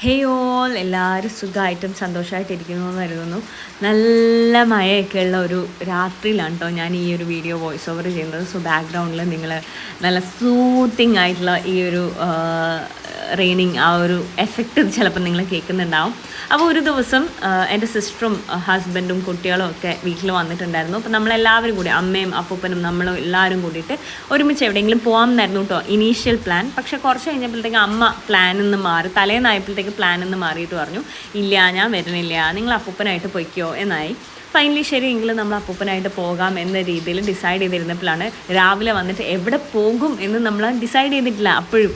ഹേ all എല്ലാവരും സുഖമായിട്ടും സന്തോഷമായിട്ടിരിക്കുന്നു എന്ന് കരുതുന്നു. നല്ല മഴയൊക്കെ ഉള്ള ഒരു രാത്രിയിലാണ് കേട്ടോ ഞാൻ ഈ ഒരു വീഡിയോ വോയിസ് ഓവർ ചെയ്യുന്നത്. സോ ബാക്ക്ഗ്രൗണ്ടിൽ നിങ്ങൾ നല്ല സൂത്തിങ് ആയിട്ടുള്ള ഈ ഒരു റെയിനിങ് ആ ഒരു എഫക്റ്റ് ചിലപ്പോൾ നിങ്ങൾ കേൾക്കുന്നുണ്ടാവും. അപ്പോൾ ഒരു ദിവസം എന്റെ സിസ്റ്ററും ഹസ്ബൻഡും കുട്ടികളും ഒക്കെ വീട്ടിൽ വന്നിട്ടുണ്ടായിരുന്നു. അപ്പോൾ നമ്മളെല്ലാവരും കൂടി അമ്മയും അപ്പൂപ്പനും നമ്മളും എല്ലാവരും കൂടിയിട്ട് ഒരുമിച്ച് എവിടെയെങ്കിലും പോകാമെന്നായിരുന്നു കേട്ടോ ഇനീഷ്യൽ പ്ലാൻ പക്ഷേ കുറച്ച് കഴിഞ്ഞപ്പോഴത്തേക്ക് അമ്മ പ്ലാനിൽ നിന്ന് മാറി. തലേന്നായപ്പോഴത്തേക്ക് പ്ലാനിൽ നിന്ന് മാറിയിട്ട് പറഞ്ഞു. ഇല്ല ഞാൻ വരുന്നില്ല. നിങ്ങൾ അപ്പൂപ്പനായിട്ട് പൊയ്ക്കോ എന്നായി. ഫൈനലി ശരി എങ്കിലും നമ്മൾ അപ്പൂപ്പനായിട്ട് പോകാം എന്ന രീതിയിൽ ഡിസൈഡ് ചെയ്തിരുന്നപ്പോഴാണ് രാവിലെ വന്നിട്ട് എവിടെ പോകും എന്ന് നമ്മൾ ഡിസൈഡ് ചെയ്തിട്ടില്ല അപ്പോഴും.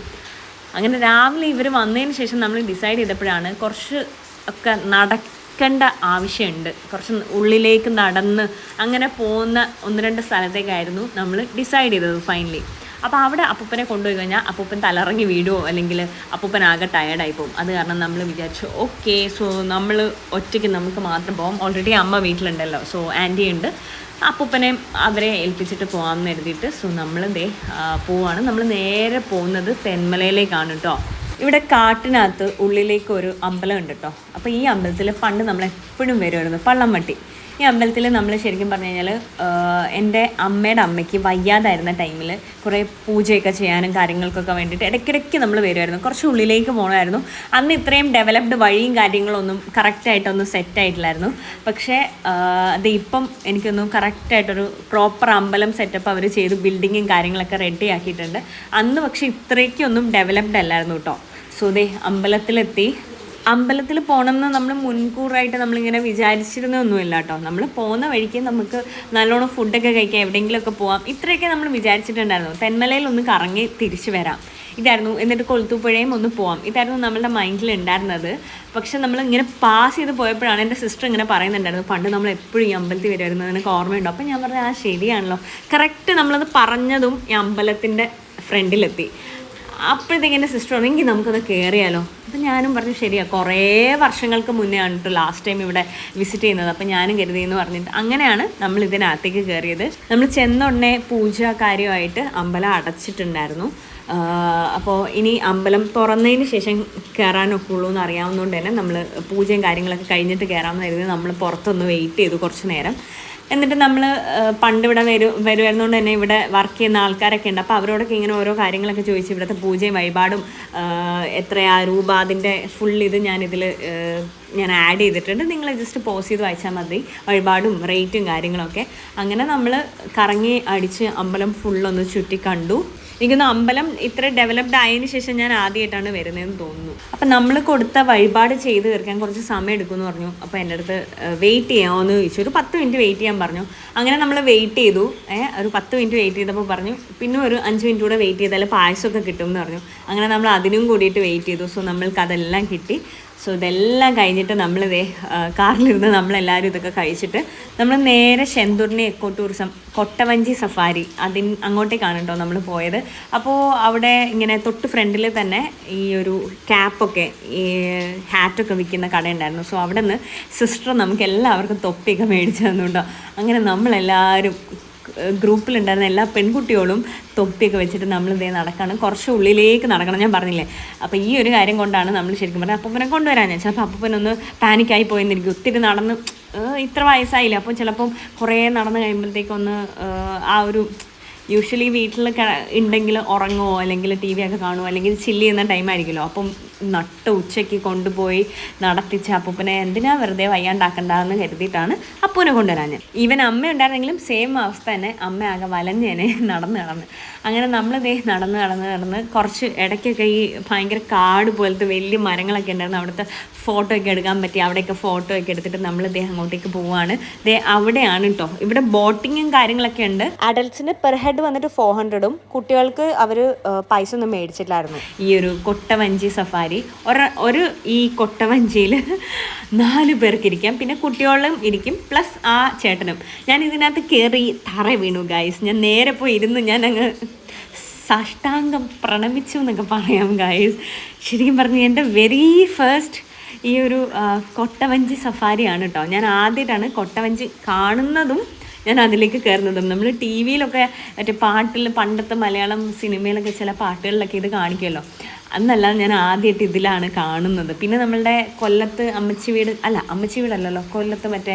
അങ്ങനെ രാവിലെ ഇവർ വന്നതിന് ശേഷം നമ്മൾ ഡിസൈഡ് ചെയ്തപ്പോഴാണ് കുറച്ച് ഒക്കെ നടക്കേണ്ട ആവശ്യമുണ്ട്. കുറച്ച് ഉള്ളിലേക്ക് നടന്ന് അങ്ങനെ പോകുന്ന ഒന്ന് രണ്ട് സ്ഥലത്തേക്കായിരുന്നു നമ്മൾ ഡിസൈഡ് ചെയ്തത് ഫൈനലി അപ്പോൾ അവിടെ അപ്പൂപ്പനെ കൊണ്ടുപോയി കഴിഞ്ഞാൽ അപ്പൂപ്പൻ തലറങ്ങി വീടുമോ അല്ലെങ്കിൽ അപ്പൂപ്പൻ ആകെ ടയേർഡായി പോകും. അത് കാരണം നമ്മൾ വിചാരിച്ചു ഓക്കെ സോ നമ്മൾ ഒറ്റയ്ക്ക് നമുക്ക് മാത്രം പോകാം ഓൾറെഡി അമ്മ വീട്ടിലുണ്ടല്ലോ. സോ ആന്റി ഉണ്ട്. അപ്പൂപ്പനെ അവരെ ഏൽപ്പിച്ചിട്ട് പോകാമെന്ന് കരുതിയിട്ട് സോ നമ്മൾ ദേ പോവാണ്. നമ്മൾ നേരെ പോകുന്നത് തെന്മലയിലേക്കാണ് കേട്ടോ ഇവിടെ കാട്ടിനകത്ത് ഉള്ളിലേക്ക് ഒരു അമ്പലം ഉണ്ട് കേട്ടോ അപ്പോൾ ഈ അമ്പലത്തിൽ പണ്ട് നമ്മൾ എപ്പോഴും വരുമായിരുന്നു പള്ളംവട്ടി. ഈ അമ്പലത്തിൽ നമ്മൾ ശരിക്കും പറഞ്ഞു കഴിഞ്ഞാൽ എന്റെ അമ്മയുടെ അമ്മയ്ക്ക് വയ്യാതായിരുന്ന ടൈമിൽ കുറേ പൂജയൊക്കെ ചെയ്യാനും കാര്യങ്ങൾക്കൊക്കെ വേണ്ടിയിട്ട് ഇടയ്ക്കിടയ്ക്ക് നമ്മൾ വരുമായിരുന്നു കുറച്ച് ഉള്ളിലേക്ക് പോകണമായിരുന്നു അന്ന് ഇത്രയും ഡെവലപ്ഡ് വഴിയും കാര്യങ്ങളൊന്നും കറക്റ്റായിട്ടൊന്നും സെറ്റ് ആയിട്ടില്ലായിരുന്നു. പക്ഷേ അത് ഇപ്പം എനിക്കൊന്നും കറക്റ്റായിട്ടൊരു പ്രോപ്പർ അമ്പലം സെറ്റപ്പ് അവർ ചെയ്ത് ബിൽഡിങ്ങും കാര്യങ്ങളൊക്കെ റെഡി ആക്കിയിട്ടുണ്ട്. അന്ന് പക്ഷേ ഇത്രയ്ക്കൊന്നും ഡെവലപ്ഡ് അല്ലായിരുന്നു കേട്ടോ. സോ ദേ അമ്പലത്തിലെത്തി. അമ്പലത്തിൽ പോകണം എന്ന് നമ്മൾ മുൻകൂറായിട്ട് നമ്മളിങ്ങനെ വിചാരിച്ചിരുന്നൊന്നുമില്ല കേട്ടോ നമ്മൾ പോകുന്ന വഴിക്ക് നമുക്ക് നല്ലോണം ഫുഡൊക്കെ കഴിക്കാം എവിടെയെങ്കിലുമൊക്കെ പോകാം ഇത്രയൊക്കെ നമ്മൾ വിചാരിച്ചിട്ടുണ്ടായിരുന്നു. തെന്മലയിൽ ഒന്ന് കറങ്ങി തിരിച്ചു വരാം. ഇതായിരുന്നു എന്നിട്ട് കൊളുത്തുപ്പുഴയും ഒന്ന് പോവാം. ഇതായിരുന്നു നമ്മളുടെ മൈൻഡിൽ ഉണ്ടായിരുന്നത്. പക്ഷെ നമ്മൾ ഇങ്ങനെ പാസ് ചെയ്ത് പോയപ്പോഴാണ് എന്റെ സിസ്റ്റർ ഇങ്ങനെ പറയുന്നുണ്ടായിരുന്നു. പണ്ട് നമ്മൾ എപ്പോഴും ഈ അമ്പലത്തിൽ വരുമായിരുന്നു എനിക്ക് ഓർമ്മയുണ്ടോ? അപ്പോൾ ഞാൻ പറഞ്ഞു ആ ശരിയാണല്ലോ. കറക്റ്റ് നമ്മളത് പറഞ്ഞതും ഈ അമ്പലത്തിന്റെ ഫ്രണ്ടിലെത്തി. അപ്പോഴത്തേക്ക് എന്റെ സിസ്റ്റർ ഉണ്ടെങ്കിൽ നമുക്കത് കയറിയാലോ അപ്പം ഞാനും പറഞ്ഞു ശരിയാ. കുറേ വർഷങ്ങൾക്ക് മുന്നേ ആണ് കേട്ടോ ലാസ്റ്റ് ടൈം ഇവിടെ വിസിറ്റ് ചെയ്യുന്നത്. അപ്പം ഞാനും കരുതി എന്ന് പറഞ്ഞിട്ട് അങ്ങനെയാണ് നമ്മൾ ഇതിനകത്തേക്ക് കയറിയത് നമ്മൾ ചെന്നുടനെ പൂജ കാര്യമായിട്ട് അമ്പലം അടച്ചിട്ടുണ്ടായിരുന്നു. അപ്പോൾ ഇനി അമ്പലം തുറന്നതിന് ശേഷം കയറാനൊക്കെ ഉള്ളൂ എന്ന് അറിയാവുന്നതുകൊണ്ട് തന്നെ നമ്മൾ പൂജയും കാര്യങ്ങളൊക്കെ കഴിഞ്ഞിട്ട് കയറാമെന്ന് കരുതി നമ്മൾ പുറത്തൊന്ന് വെയിറ്റ് ചെയ്തു കുറച്ച് നേരം. എന്നിട്ട് നമ്മൾ പണ്ട് ഇവിടെ വരും വരുമായിരുന്നുകൊണ്ട് തന്നെ ഇവിടെ വർക്ക് ചെയ്യുന്ന ആൾക്കാരൊക്കെ ഉണ്ട്. അപ്പോൾ അവരോടൊക്കെ ഇങ്ങനെ ഓരോ കാര്യങ്ങളൊക്കെ ചോദിച്ച് ഇവിടുത്തെ പൂജയും വഴിപാടും ആ, എത്രയാ രൂപ അതിന്റെ ഫുൾ ഇത് ഞാനിതിൽ ഞാൻ ആഡ് ചെയ്തിട്ടുണ്ട്. നിങ്ങൾ ജസ്റ്റ് പോസ് ചെയ്ത് വായിച്ചാൽ മതി. വഴിപാടും റേറ്റും കാര്യങ്ങളൊക്കെ. അങ്ങനെ നമ്മൾ കറങ്ങി അടിച്ച് അമ്പലം ഫുള്ളൊന്ന് ചുറ്റി കണ്ടു. എനിക്കൊന്ന് അമ്പലം ഇത്ര ഡെവലപ്ഡ് ആയതിനു ശേഷം ഞാൻ ആദ്യമായിട്ടാണ് വരുന്നതെന്ന് തോന്നുന്നു. അപ്പം നമ്മൾ കൊടുത്ത വഴിപാട് ചെയ്ത് തീർക്കാൻ കുറച്ച് സമയം എടുക്കുമെന്ന് പറഞ്ഞു. അപ്പോൾ എന്റെ അടുത്ത് വെയിറ്റ് ചെയ്യാമെന്ന് ചോദിച്ചു. ഒരു പത്ത് മിനിറ്റ് വെയിറ്റ് ചെയ്യാൻ പറഞ്ഞു. അങ്ങനെ നമ്മൾ വെയിറ്റ് ചെയ്തു. ഒരു പത്ത് മിനിറ്റ് വെയിറ്റ് ചെയ്തപ്പോൾ പറഞ്ഞു. പിന്നെ ഒരു അഞ്ച് മിനിറ്റ് കൂടെ വെയിറ്റ് ചെയ്താൽ പായസമൊക്കെ കിട്ടുമെന്ന് പറഞ്ഞു. അങ്ങനെ നമ്മൾ അതിനും കൂടിയിട്ട് വെയിറ്റ് ചെയ്തു. സോ നമ്മൾക്ക് അതെല്ലാം കിട്ടി. സോ ഇതെല്ലാം കഴിഞ്ഞിട്ട് നമ്മളിതേ കാറിലിരുന്ന് നമ്മളെല്ലാവരും ഇതൊക്കെ കഴിച്ചിട്ട് നമ്മൾ നേരെ ശെന്തൂരിനെ എക്കോ ടൂറിസം കൊട്ടവഞ്ചി സഫാരി അതിൻ അങ്ങോട്ടേക്കാണ് കേട്ടോ നമ്മൾ പോയത്. അപ്പോൾ അവിടെ ഇങ്ങനെ തൊട്ട് ഫ്രണ്ടിൽ തന്നെ ഈ ഒരു ക്യാപ്പൊക്കെ ഈ ഹാറ്റൊക്കെ വിൽക്കുന്ന കടയുണ്ടായിരുന്നു. സോ അവിടെ നിന്ന് സിസ്റ്റർ നമുക്ക് എല്ലാവർക്കും തൊപ്പിയൊക്കെ മേടിച്ചു തന്നുണ്ടോ അങ്ങനെ നമ്മളെല്ലാവരും ഗ്രൂപ്പിലുണ്ടായിരുന്ന എല്ലാ പെൺകുട്ടികളും തൊപ്പിയൊക്കെ വെച്ചിട്ട് നമ്മൾ ഇതേ നടക്കണം. കുറച്ച് ഉള്ളിലേക്ക് നടക്കണം. ഞാൻ പറഞ്ഞില്ലേ? അപ്പോൾ ഈ ഒരു കാര്യം കൊണ്ടാണ് നമ്മൾ ശരിക്കും പറഞ്ഞത് അപ്പൂപ്പനെ കൊണ്ടുവരാൻ. ഞാൻ ചിലപ്പോൾ അപ്പൂപ്പനൊന്ന് പാനിക്കായി പോയെന്നിരിക്കും. ഒത്തിരി നടന്ന് ഇത്ര വയസ്സായില്ല? അപ്പോൾ ചിലപ്പം കുറേ നടന്ന് കഴിയുമ്പോഴത്തേക്കൊന്ന് ആ ഒരു യൂഷ്വലി വീട്ടിൽ ഉണ്ടെങ്കിൽ ഉറങ്ങുമോ അല്ലെങ്കിൽ ടി വി ഒക്കെ കാണുമോ അല്ലെങ്കിൽ ചില്ല് ചെയ്യുന്ന ടൈം ആയിരിക്കുമല്ലോ. അപ്പം നട്ട് ഉച്ചയ്ക്ക് കൊണ്ടുപോയി നടത്തിച്ച അപ്പൂപ്പനെ എന്തിനാ വെറുതെ വയ്യാണ്ടാക്കണ്ടെന്ന് കരുതിയിട്ടാണ് അപ്പൂനെ കൊണ്ടുവരാൻ ഞാൻ. ഈവൻ അമ്മ ഉണ്ടായിരുന്നെങ്കിലും സെയിം അവസ്ഥ തന്നെ. അമ്മ ആകെ വലഞ്ഞേനെ നടന്ന് നടന്ന്. അങ്ങനെ നമ്മൾ ദേ നടന്ന് നടന്ന് നടന്ന് കുറച്ച് ഇടയ്ക്കൊക്കെ ഈ ഭയങ്കര കാട് പോലത്തെ വലിയ മരങ്ങളൊക്കെ ഉണ്ടായിരുന്നു അവിടുത്തെ ഫോട്ടോ ഒക്കെ എടുക്കാൻ പറ്റി അവിടെയൊക്കെ ഫോട്ടോ ഒക്കെ എടുത്തിട്ട് നമ്മൾ ദേ അങ്ങോട്ടേക്ക് പോവാണ്. ദേ അവിടെയാണ് കേട്ടോ ഇവിടെ ബോട്ടിങ്ങും കാര്യങ്ങളൊക്കെ ഉണ്ട്. അഡൽസിന് പെർ ഹെഡ് വന്നിട്ട് ഫോർ ഹൺഡ്രഡും കുട്ടികൾക്ക് അവർ പൈസ ഒന്നും മേടിച്ചിട്ടില്ലായിരുന്നു. ഈ ഒരു കൊട്ടവഞ്ചി സഫാരി ഒരു ഈ കൊട്ടവഞ്ചിയിൽ നാല് പേർക്ക് ഇരിക്കാം. പിന്നെ കുട്ടികളും ഇരിക്കും. പ്ലസ് ആ ചേട്ടനും. ഞാൻ ഇതിനകത്ത് കയറി തറ വീണു ഗായ്സ് ഞാൻ നേരെ പോയി ഇരുന്ന് ഞാൻ അങ്ങ് സാഷ്ടാംഗം പ്രണമിച്ചു എന്നൊക്കെ പറയാം ഗായ്സ് ശരിക്കും പറഞ്ഞു എന്റെ വെരി ഫസ്റ്റ് ഈ ഒരു കൊട്ടവഞ്ചി സഫാരിയാണ് കേട്ടോ ഞാൻ ആദ്യമായിട്ടാണ് കൊട്ടവഞ്ചി കാണുന്നതും ഞാൻ അതിലേക്ക് കയറുന്നതും. നമ്മൾ ടി വിയിലൊക്കെ മറ്റേ പാട്ടിൽ പണ്ടത്തെ മലയാളം സിനിമയിലൊക്കെ ചില പാട്ടുകളിലൊക്കെ ഇത് കാണിക്കുമല്ലോ. അന്നല്ല ഞാൻ ആദ്യമായിട്ട് ഇതിലാണ് കാണുന്നത്. പിന്നെ നമ്മളുടെ കൊല്ലത്ത് അമ്മച്ചി വീട് അല്ല അമ്മച്ചി വീടല്ലല്ലോ കൊല്ലത്ത് മറ്റേ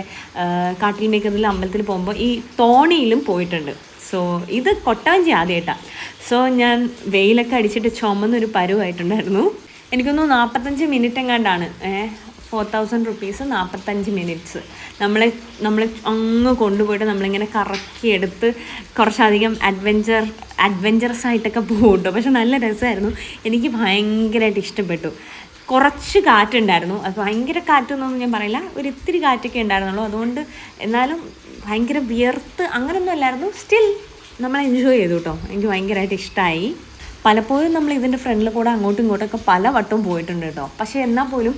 കാട്ടിൽ മേക്കുന്നതിൽ അമ്പലത്തിൽ പോകുമ്പോൾ ഈ തോണിയിലും പോയിട്ടുണ്ട്. സോ ഇത് കൊട്ടാഞ്ചി ആദ്യമായിട്ടാണ് സോ ഞാൻ വെയിലൊക്കെ അടിച്ചിട്ട് ചുമന്നൊരു പരുവായിട്ടുണ്ടായിരുന്നു. എനിക്കൊന്നും നാൽപ്പത്തഞ്ച് മിനിറ്റ് എങ്ങാണ്ടാണ് ഏഹ് ഫോർ തൗസൻഡ് റുപ്പീസ് നാൽപ്പത്തഞ്ച് മിനിറ്റ്സ് നമ്മളെ നമ്മളെ അങ്ങ് കൊണ്ടുപോയിട്ട് നമ്മളിങ്ങനെ കറക്കിയെടുത്ത് കുറച്ചധികം അഡ്വഞ്ചർ അഡ്വഞ്ചറസ് ആയിട്ടൊക്കെ പോകും പക്ഷെ നല്ല രസമായിരുന്നു. എനിക്ക് ഭയങ്കരമായിട്ട് ഇഷ്ടപ്പെട്ടു. കുറച്ച് കാറ്റുണ്ടായിരുന്നു. അത് ഭയങ്കര കാറ്റൊന്നും ഞാൻ പറയില്ല. ഒരു ഇത്തിരി കാറ്റൊക്കെ ഉണ്ടായിരുന്നുള്ളൂ. അതുകൊണ്ട് എന്നാലും ഭയങ്കര വിയർത്ത് അങ്ങനെയൊന്നും അല്ലായിരുന്നു. സ്റ്റിൽ നമ്മൾ എൻജോയ് ചെയ്തു കേട്ടോ എനിക്ക് ഭയങ്കരമായിട്ട് ഇഷ്ടമായി പലപ്പോഴും നമ്മൾ ഇതിന്റെ ഫ്രണ്ടിൽ കൂടെ അങ്ങോട്ടും ഇങ്ങോട്ടൊക്കെ പല വട്ടവും പോയിട്ടുണ്ട് കേട്ടോ. പക്ഷേ എന്നാൽ പോലും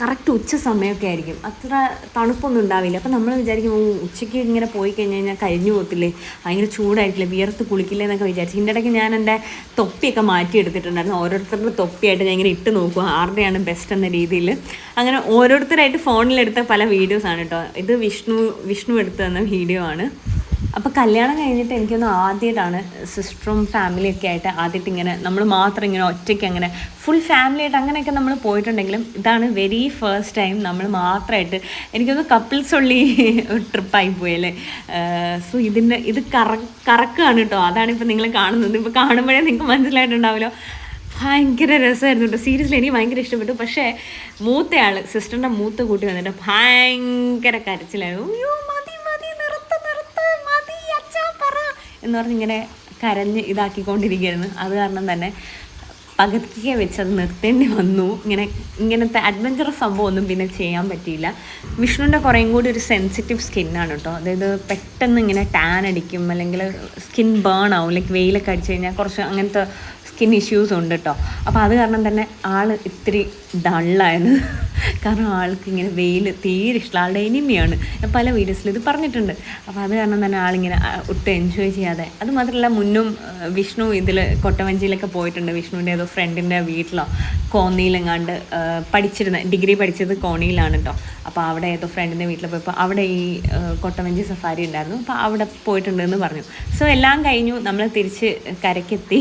കറക്റ്റ് ഉച്ച സമയമൊക്കെ ആയിരിക്കും. അത്ര തണുപ്പൊന്നും ഉണ്ടാവില്ല. അപ്പം നമ്മൾ വിചാരിക്കും "ഓ, ഉച്ചയ്ക്ക് ഇങ്ങനെ പോയി കഴിഞ്ഞ് കഴിഞ്ഞാൽ കഴിഞ്ഞു പോകത്തില്ലേ? ഭയങ്കര ചൂടായിട്ടില്ലേ? വിയർത്ത് കുളിക്കില്ലേ? എന്നൊക്കെ വിചാരിച്ചു. ഇതിന്റെ ഇടയ്ക്ക് ഞാൻ എന്റെ തൊപ്പിയൊക്കെ മാറ്റി എടുത്തിട്ടുണ്ടായിരുന്നു. ഓരോരുത്തരുടെ തൊപ്പിയായിട്ട് ഞാൻ ഇങ്ങനെ ഇട്ട് നോക്കുക ആരുടെയാണ് ബെസ്റ്റ് എന്ന രീതിയിൽ. അങ്ങനെ ഓരോരുത്തരായിട്ട് ഫോണിലെടുത്ത പല വീഡിയോസാണ് കേട്ടോ ഇത് വിഷ്ണു വിഷ്ണു എടുത്തു തന്ന വീഡിയോ ആണ്. അപ്പോൾ കല്യാണം കഴിഞ്ഞിട്ട് എനിക്കൊന്ന് ആദ്യമായിട്ടാണ് സിസ്റ്ററും ഫാമിലിയൊക്കെ ആയിട്ട് ആദ്യമായിട്ട് ഇങ്ങനെ നമ്മൾ മാത്രം ഇങ്ങനെ ഒറ്റയ്ക്ക് അങ്ങനെ ഫുൾ ഫാമിലി ആയിട്ട് അങ്ങനെയൊക്കെ നമ്മൾ പോയിട്ടുണ്ടെങ്കിലും ഇതാണ് വെരി ഫസ്റ്റ് ടൈം നമ്മൾ മാത്രമായിട്ട് എനിക്കൊന്ന് കപ്പിൾസ് ഉള്ളി ട്രിപ്പായി പോയല്ലേ സോ ഇതിന്റെ ഇത് കറ കറക്കാണ് കേട്ടോ അതാണ് ഇപ്പോൾ നിങ്ങൾ കാണുന്നത്. ഇപ്പോൾ കാണുമ്പോഴേ നിങ്ങൾക്ക് മനസ്സിലായിട്ടുണ്ടാവുമല്ലോ. ഭയങ്കര രസമായിരുന്നു കേട്ടോ സീരിയസ്ലി എനിക്ക് ഭയങ്കര ഇഷ്ടപ്പെട്ടു. പക്ഷേ മൂത്തയാൾ സിസ്റ്ററിന്റെ മൂത്ത കൂട്ടി വന്നിട്ട് ഭയങ്കര കരച്ചിലായിരുന്നു. എന്ന് പറഞ്ഞ് ഇങ്ങനെ കരഞ്ഞ് ഇതാക്കിക്കൊണ്ടിരിക്കുകയായിരുന്നു. അത് കാരണം തന്നെ പകുതിയെ വെച്ച് അത് നിർത്തേണ്ടി വന്നു. ഇങ്ങനെ ഇങ്ങനത്തെ അഡ്വഞ്ചറസ് സംഭവം ഒന്നും പിന്നെ ചെയ്യാൻ പറ്റിയില്ല. വിഷ്ണുവിന്റെ കുറേയും കൂടി ഒരു സെൻസിറ്റീവ് സ്കിന്നാണ് കേട്ടോ. അതായത് പെട്ടെന്ന് ഇങ്ങനെ ടാൻ അടിക്കും അല്ലെങ്കിൽ സ്കിൻ ബേൺ ആവും ലൈക്ക് വെയിലൊക്കെ അടിച്ചു കഴിഞ്ഞാൽ കുറച്ച് അങ്ങനത്തെ സ്കിൻ ഇഷ്യൂസ് ഉണ്ട് കേട്ടോ അപ്പോൾ അത് കാരണം തന്നെ ആൾ ഇത്തിരി ഡള്ളായത് കാരണം ആൾക്ക് ഇങ്ങനെ വെയിൽ തീരെ ഇഷ്ടം ആളുടെ എനിമിയാണ്. ഞാൻ പല വീഡിയോസിൽ ഇത് പറഞ്ഞിട്ടുണ്ട്. അപ്പോൾ അത് കാരണം തന്നെ ആളിങ്ങനെ ഒട്ടും എൻജോയ് ചെയ്യാതെ. അത് മാത്രമല്ല മുന്നും വിഷ്ണു ഇതിൽ കൊട്ടവഞ്ചിയിലൊക്കെ പോയിട്ടുണ്ട്. വിഷ്ണുവിന്റെ ഏതോ ഫ്രണ്ടിന്റെ വീട്ടിലോ കോന്നിയിലെങ്ങാണ്ട് പഠിച്ചിരുന്ന ഡിഗ്രി പഠിച്ചത് കോണിയിലാണ് കേട്ടോ അപ്പോൾ അവിടെ ഏതോ ഫ്രണ്ടിന്റെ വീട്ടിൽ പോയപ്പോൾ അവിടെ ഈ കൊട്ടവഞ്ചി സഫാരി ഉണ്ടായിരുന്നു. അപ്പോൾ അവിടെ പോയിട്ടുണ്ടെന്ന് പറഞ്ഞു. സോ എല്ലാം കഴിഞ്ഞു. നമ്മൾ തിരിച്ച് കരയ്ക്കെത്തി.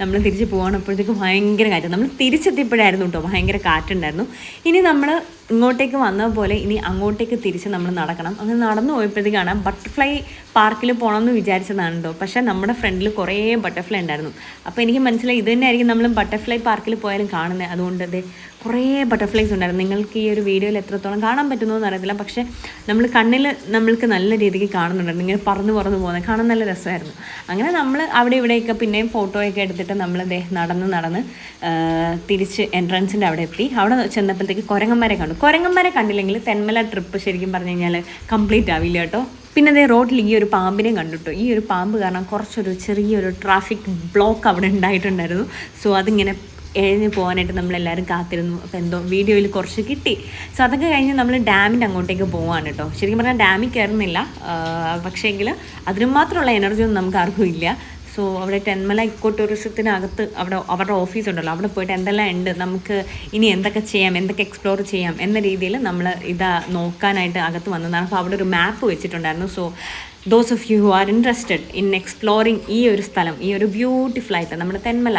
നമ്മൾ തിരിച്ച് പോകണപ്പോഴത്തേക്ക് ഭയങ്കര കാറ്റ്. നമ്മൾ തിരിച്ചെത്തിയപ്പോഴായിരുന്നു കേട്ടോ ഭയങ്കര കാറ്റുണ്ടായിരുന്നു. ഇനി നമ്മൾ ഇങ്ങോട്ടേക്ക് വന്ന പോലെ ഇനി അങ്ങോട്ടേക്ക് തിരിച്ച് നമ്മൾ നടക്കണം. അങ്ങനെ നടന്നു പോയപ്പോഴത്തേക്കാണ് ബട്ടർഫ്ലൈ പാർക്കിൽ പോകണമെന്ന് വിചാരിച്ചതാണ് കേട്ടോ പക്ഷേ നമ്മുടെ ഫ്രണ്ടിൽ കുറേ ബട്ടർഫ്ലൈ ഉണ്ടായിരുന്നു. അപ്പോൾ എനിക്ക് മനസ്സിലായി ഇത് തന്നെയായിരിക്കും നമ്മൾ ബട്ടർഫ്ലൈ പാർക്കിൽ പോയാലും കാണുന്നത് അതുകൊണ്ട് അതെ കുറേ ബട്ടർഫ്ലൈസ് ഉണ്ടായിരുന്നു. നിങ്ങൾക്ക് ഈ ഒരു വീഡിയോയിൽ എത്രത്തോളം കാണാൻ പറ്റുന്നു എന്ന് അറിയത്തില്ല. പക്ഷേ നമ്മൾ കണ്ണിൽ നമ്മൾക്ക് നല്ല രീതിക്ക് കാണുന്നുണ്ടായിരുന്നു. ഇങ്ങനെ പറന്ന് പറന്ന് പോകുന്നത് കാണാൻ നല്ല രസമായിരുന്നു. അങ്ങനെ നമ്മൾ അവിടെ ഇവിടെയൊക്കെ പിന്നെയും ഫോട്ടോയൊക്കെ എടുത്തിട്ട് നമ്മൾ നടന്ന് നടന്ന് തിരിച്ച് എൻട്രൻസിന്റെ അവിടെ എത്തി. അവിടെ ചെന്നപ്പോഴത്തേക്ക് കുരങ്ങന്മാരെ കണ്ടു. കുരങ്ങന്മാരെ കണ്ടില്ലെങ്കിൽ തെന്മല ട്രിപ്പ് ശരിക്കും പറഞ്ഞു കഴിഞ്ഞാൽ കംപ്ലീറ്റ് ആവില്ല കേട്ടോ. പിന്നെ അതേ റോഡിൽ ഈ ഒരു പാമ്പിനെയും കണ്ടിട്ടു? ഈ ഒരു പാമ്പ് കാരണം കുറച്ചൊരു ചെറിയൊരു ട്രാഫിക് ബ്ലോക്ക് അവിടെ ഉണ്ടായിട്ടുണ്ടായിരുന്നു. സോ അതിങ്ങനെ എഴുതി പോകാനായിട്ട് നമ്മളെല്ലാവരും കാത്തിരുന്നു. അപ്പോൾ എന്തോ വീഡിയോയിൽ കുറച്ച് കിട്ടി. സോ അതൊക്കെ കഴിഞ്ഞ് നമ്മൾ ഡാമിന്റെ അങ്ങോട്ടേക്ക് പോവാണ് കേട്ടോ. ശരിക്കും പറഞ്ഞാൽ ഡാമിൽ കയറുന്നില്ല. പക്ഷേ എങ്കിൽ അതിന് മാത്രമുള്ള എനർജി ഒന്നും നമുക്ക് ആർക്കും ഇല്ല. സോ അവിടെ ടെൻമല ഇക്കോ ടൂറിസത്തിനകത്ത് അവിടെ അവരുടെ ഓഫീസ് ഉണ്ടല്ലോ അവിടെ പോയിട്ട് എന്തെല്ലാം ഉണ്ട്? നമുക്ക് ഇനി എന്തൊക്കെ ചെയ്യാം? എന്തൊക്കെ എക്സ്പ്ലോർ ചെയ്യാം? എന്ന രീതിയിൽ നമ്മൾ ഇതാ നോക്കാനായിട്ട് അകത്ത് വന്നതാണ്. അപ്പോൾ അവിടെ ഒരു മാപ്പ് വെച്ചിട്ടുണ്ടായിരുന്നു. So those of you who are interested in exploring ഈ ഒരു സ്ഥലം ഈ ഒരു ബ്യൂട്ടിഫുൾ ആയിട്ട് നമ്മുടെ തെന്മല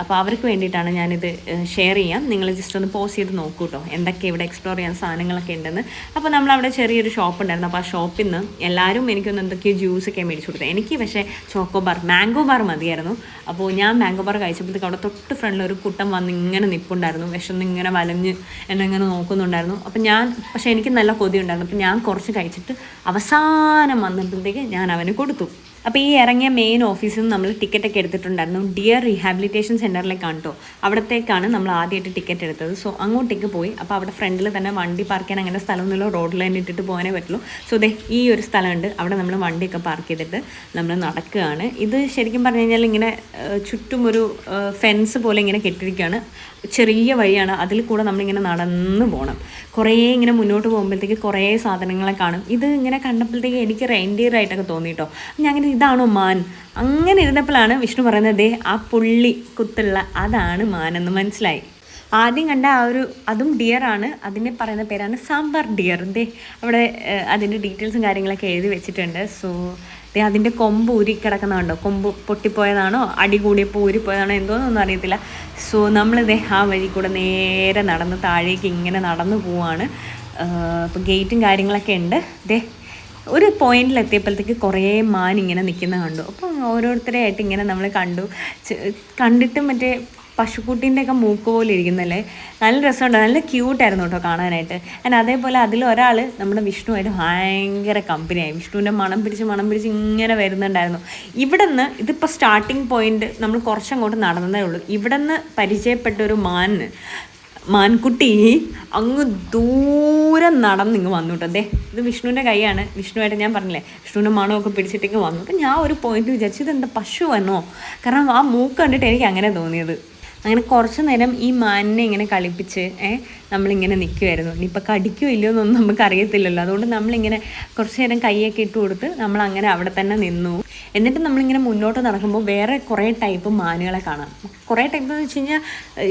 അപ്പോൾ അവർക്ക് വേണ്ടിയിട്ടാണ് ഞാനിത് ഷെയർ ചെയ്യാം. നിങ്ങൾ ജസ്റ്റ് ഒന്ന് പോസ് ചെയ്ത് നോക്കൂ കേട്ടോ എന്തൊക്കെ ഇവിടെ എക്സ്പ്ലോർ ചെയ്യാൻ സാധനങ്ങളൊക്കെ ഉണ്ടെന്ന്. അപ്പോൾ നമ്മളവിടെ ചെറിയൊരു ഷോപ്പ് ഉണ്ടായിരുന്നു. അപ്പോൾ ആ ഷോപ്പിൽ നിന്ന് എല്ലാവരും എനിക്കൊന്ന് എന്തൊക്കെയോ ജ്യൂസൊക്കെ മേടിച്ചു കൊടുത്തത് എനിക്ക് പക്ഷേ ചോക്കോ ബാർ മാംഗോ ബാർ മതിയായിരുന്നു. അപ്പോൾ ഞാൻ മാംഗോ ബാർ കഴിച്ചപ്പോഴത്തേക്ക് അവിടെ തൊട്ട് ഫ്രണ്ടിൽ ഒരു കുട്ടം വന്ന് ഇങ്ങനെ നിൽപ്പുണ്ടായിരുന്നു വിശന്ന് ഇങ്ങനെ വലഞ്ഞ് എന്നെ ഇങ്ങനെ നോക്കുന്നുണ്ടായിരുന്നു. അപ്പോൾ ഞാൻ പക്ഷേ എനിക്ക് നല്ല കൊതി ഉണ്ടായിരുന്നു. അപ്പോൾ ഞാൻ കുറച്ച് കഴിച്ചിട്ട് അവസാനം വന്നപ്പോഴത്തേക്ക് ഞാൻ അവന് കൊടുത്തു. അപ്പോൾ ഈ ഇറങ്ങിയ മെയിൻ ഓഫീസിൽ നിന്ന് നമ്മൾ ടിക്കറ്റൊക്കെ എടുത്തിട്ടുണ്ടായിരുന്നു. ഡിയർ റീഹാബിലിറ്റേഷൻ സെന്ററിലേക്കാണ് കേട്ടോ അവിടത്തേക്കാണ് നമ്മൾ ആദ്യമായിട്ട് ടിക്കറ്റ് എടുത്തത്. സോ അങ്ങോട്ടേക്ക് പോയി. അപ്പോൾ അവിടെ ഫ്രണ്ടിൽ തന്നെ വണ്ടി പാർക്ക് ചെയ്യാൻ അങ്ങനെ സ്ഥലമൊന്നുമില്ല. റോഡിൽ തന്നെ ഇട്ടിട്ട് പോകാനേ പറ്റുള്ളൂ. സോ ദേ ഈ ഒരു സ്ഥലമുണ്ട്. അവിടെ നമ്മൾ വണ്ടിയൊക്കെ പാർക്ക് ചെയ്തിട്ട് നമ്മൾ നടക്കുകയാണ്. ഇത് ശരിക്കും പറഞ്ഞു കഴിഞ്ഞാൽ ഇങ്ങനെ ചുറ്റും ഒരു ഫെൻസ് പോലെ ഇങ്ങനെ കെട്ടിരിക്കുകയാണ്. ചെറിയ വഴിയാണ് അതിൽ കൂടെ നമ്മളിങ്ങനെ നടന്ന് പോകണം കുറേ ഇങ്ങനെ മുന്നോട്ട് പോകുമ്പോഴത്തേക്ക് കുറേ സാധനങ്ങളെ കാണും. ഇത് ഇങ്ങനെ കണ്ടപ്പോഴത്തേക്ക് എനിക്ക് റെയിൻഡിയർ ആയിട്ടൊക്കെ തോന്നി കേട്ടോ ഞാൻ അങ്ങനെ ഇതാണോ മാൻ? അങ്ങനെ ഇരുന്നപ്പോഴാണ് വിഷ്ണു പറയുന്നത് ആ പുള്ളി കുത്തുള്ള അതാണ് മാൻ എന്ന് മനസ്സിലായി. ആദ്യം കണ്ട ആ ഒരു അതും ഡിയർ ആണ്. അതിനെ പറയുന്ന പേരാണ് സാമ്പാർ ഡിയർ ദേ അവിടെ അതിന്റെ ഡീറ്റെയിൽസും കാര്യങ്ങളൊക്കെ എഴുതി വെച്ചിട്ടുണ്ട്. സോ അതിന്റെ കൊമ്പ് ഊരി കിടക്കുന്നതുണ്ടോ കൊമ്പ് പൊട്ടിപ്പോയതാണോ? അടി കൂടിയപ്പോൾ ഊരിപ്പോയതാണോ എന്തോന്നൊന്നും അറിയത്തില്ല. സോ നമ്മളിതേ ആ വഴി കൂടെ നേരെ നടന്ന് താഴേക്ക് ഇങ്ങനെ നടന്നു പോവാണ്. അപ്പോൾ ഗേറ്റും കാര്യങ്ങളൊക്കെ ഉണ്ട്. ദേ ഒരു പോയിന്റിൽ എത്തിയപ്പോഴത്തേക്ക് കുറേ മാൻ ഇങ്ങനെ നിൽക്കുന്ന കണ്ടു. അപ്പോൾ ഓരോരുത്തരെ ആയിട്ട് ഇങ്ങനെ നമ്മൾ കണ്ടു. കണ്ടിട്ട് മറ്റേ പശുക്കുട്ടീന്റെ ഒക്കെ മൂക്ക് പോലെ ഇരിക്കുന്നല്ലേ? നല്ല രസമുണ്ട്. നല്ല ക്യൂട്ടായിരുന്നു കേട്ടോ കാണാനായിട്ട്. ആൻഡ് അതേപോലെ അതിലൊരാൾ നമ്മുടെ വിഷ്ണുവായിട്ട് ഭയങ്കര കമ്പനിയായി വിഷ്ണുവിന്റെ മണം പിടിച്ച് മണം പിടിച്ച് ഇങ്ങനെ വരുന്നുണ്ടായിരുന്നു. ഇവിടെ നിന്ന് ഇതിപ്പോൾ സ്റ്റാർട്ടിങ് പോയിന്റ് നമ്മൾ കുറച്ചങ്ങോട്ട് നടന്നതേ ഉള്ളൂ. ഇവിടെ നിന്ന് പരിചയപ്പെട്ട ഒരു മാന് മാൻകുട്ടി അങ്ങ് ദൂരം നടന്ന് ഇങ്ങ് വന്നു കേട്ടോ. അതെ ഇത് വിഷ്ണുവിന്റെ കൈയാണ്. വിഷ്ണുവായിട്ട് ഞാൻ പറഞ്ഞില്ലേ വിഷ്ണുവിന്റെ മണമൊക്കെ പിടിച്ചിട്ടേക്ക് വന്നു. അപ്പം ഞാൻ ഒരു പോയിന്റ് വിചാരിച്ചു ഇതെന്താ പശു വന്നോ കാരണം ആ മൂക്ക് കണ്ടിട്ട് എനിക്ക് അങ്ങനെ തോന്നിയത്. അങ്ങനെ കുറച്ച് നേരം ഈ മാനിനെ ഇങ്ങനെ കളിപ്പിച്ച് നമ്മളിങ്ങനെ നിൽക്കുമായിരുന്നു ഇനിയിപ്പോൾ കടിക്കോ ഇല്ലയോ എന്നൊന്നും നമുക്ക് അറിയത്തില്ലല്ലോ അതുകൊണ്ട് നമ്മളിങ്ങനെ കുറച്ച് നേരം കൈയൊക്കെ ഇട്ട് കൊടുത്ത് നമ്മൾ അങ്ങനെ അവിടെ തന്നെ നിന്നു. എന്നിട്ട് നമ്മളിങ്ങനെ മുന്നോട്ട് നടക്കുമ്പോൾ വേറെ കുറേ ടൈപ്പ് മാനുകളെ കാണാം. കുറേ ടൈപ്പ് എന്ന് വെച്ച് കഴിഞ്ഞാൽ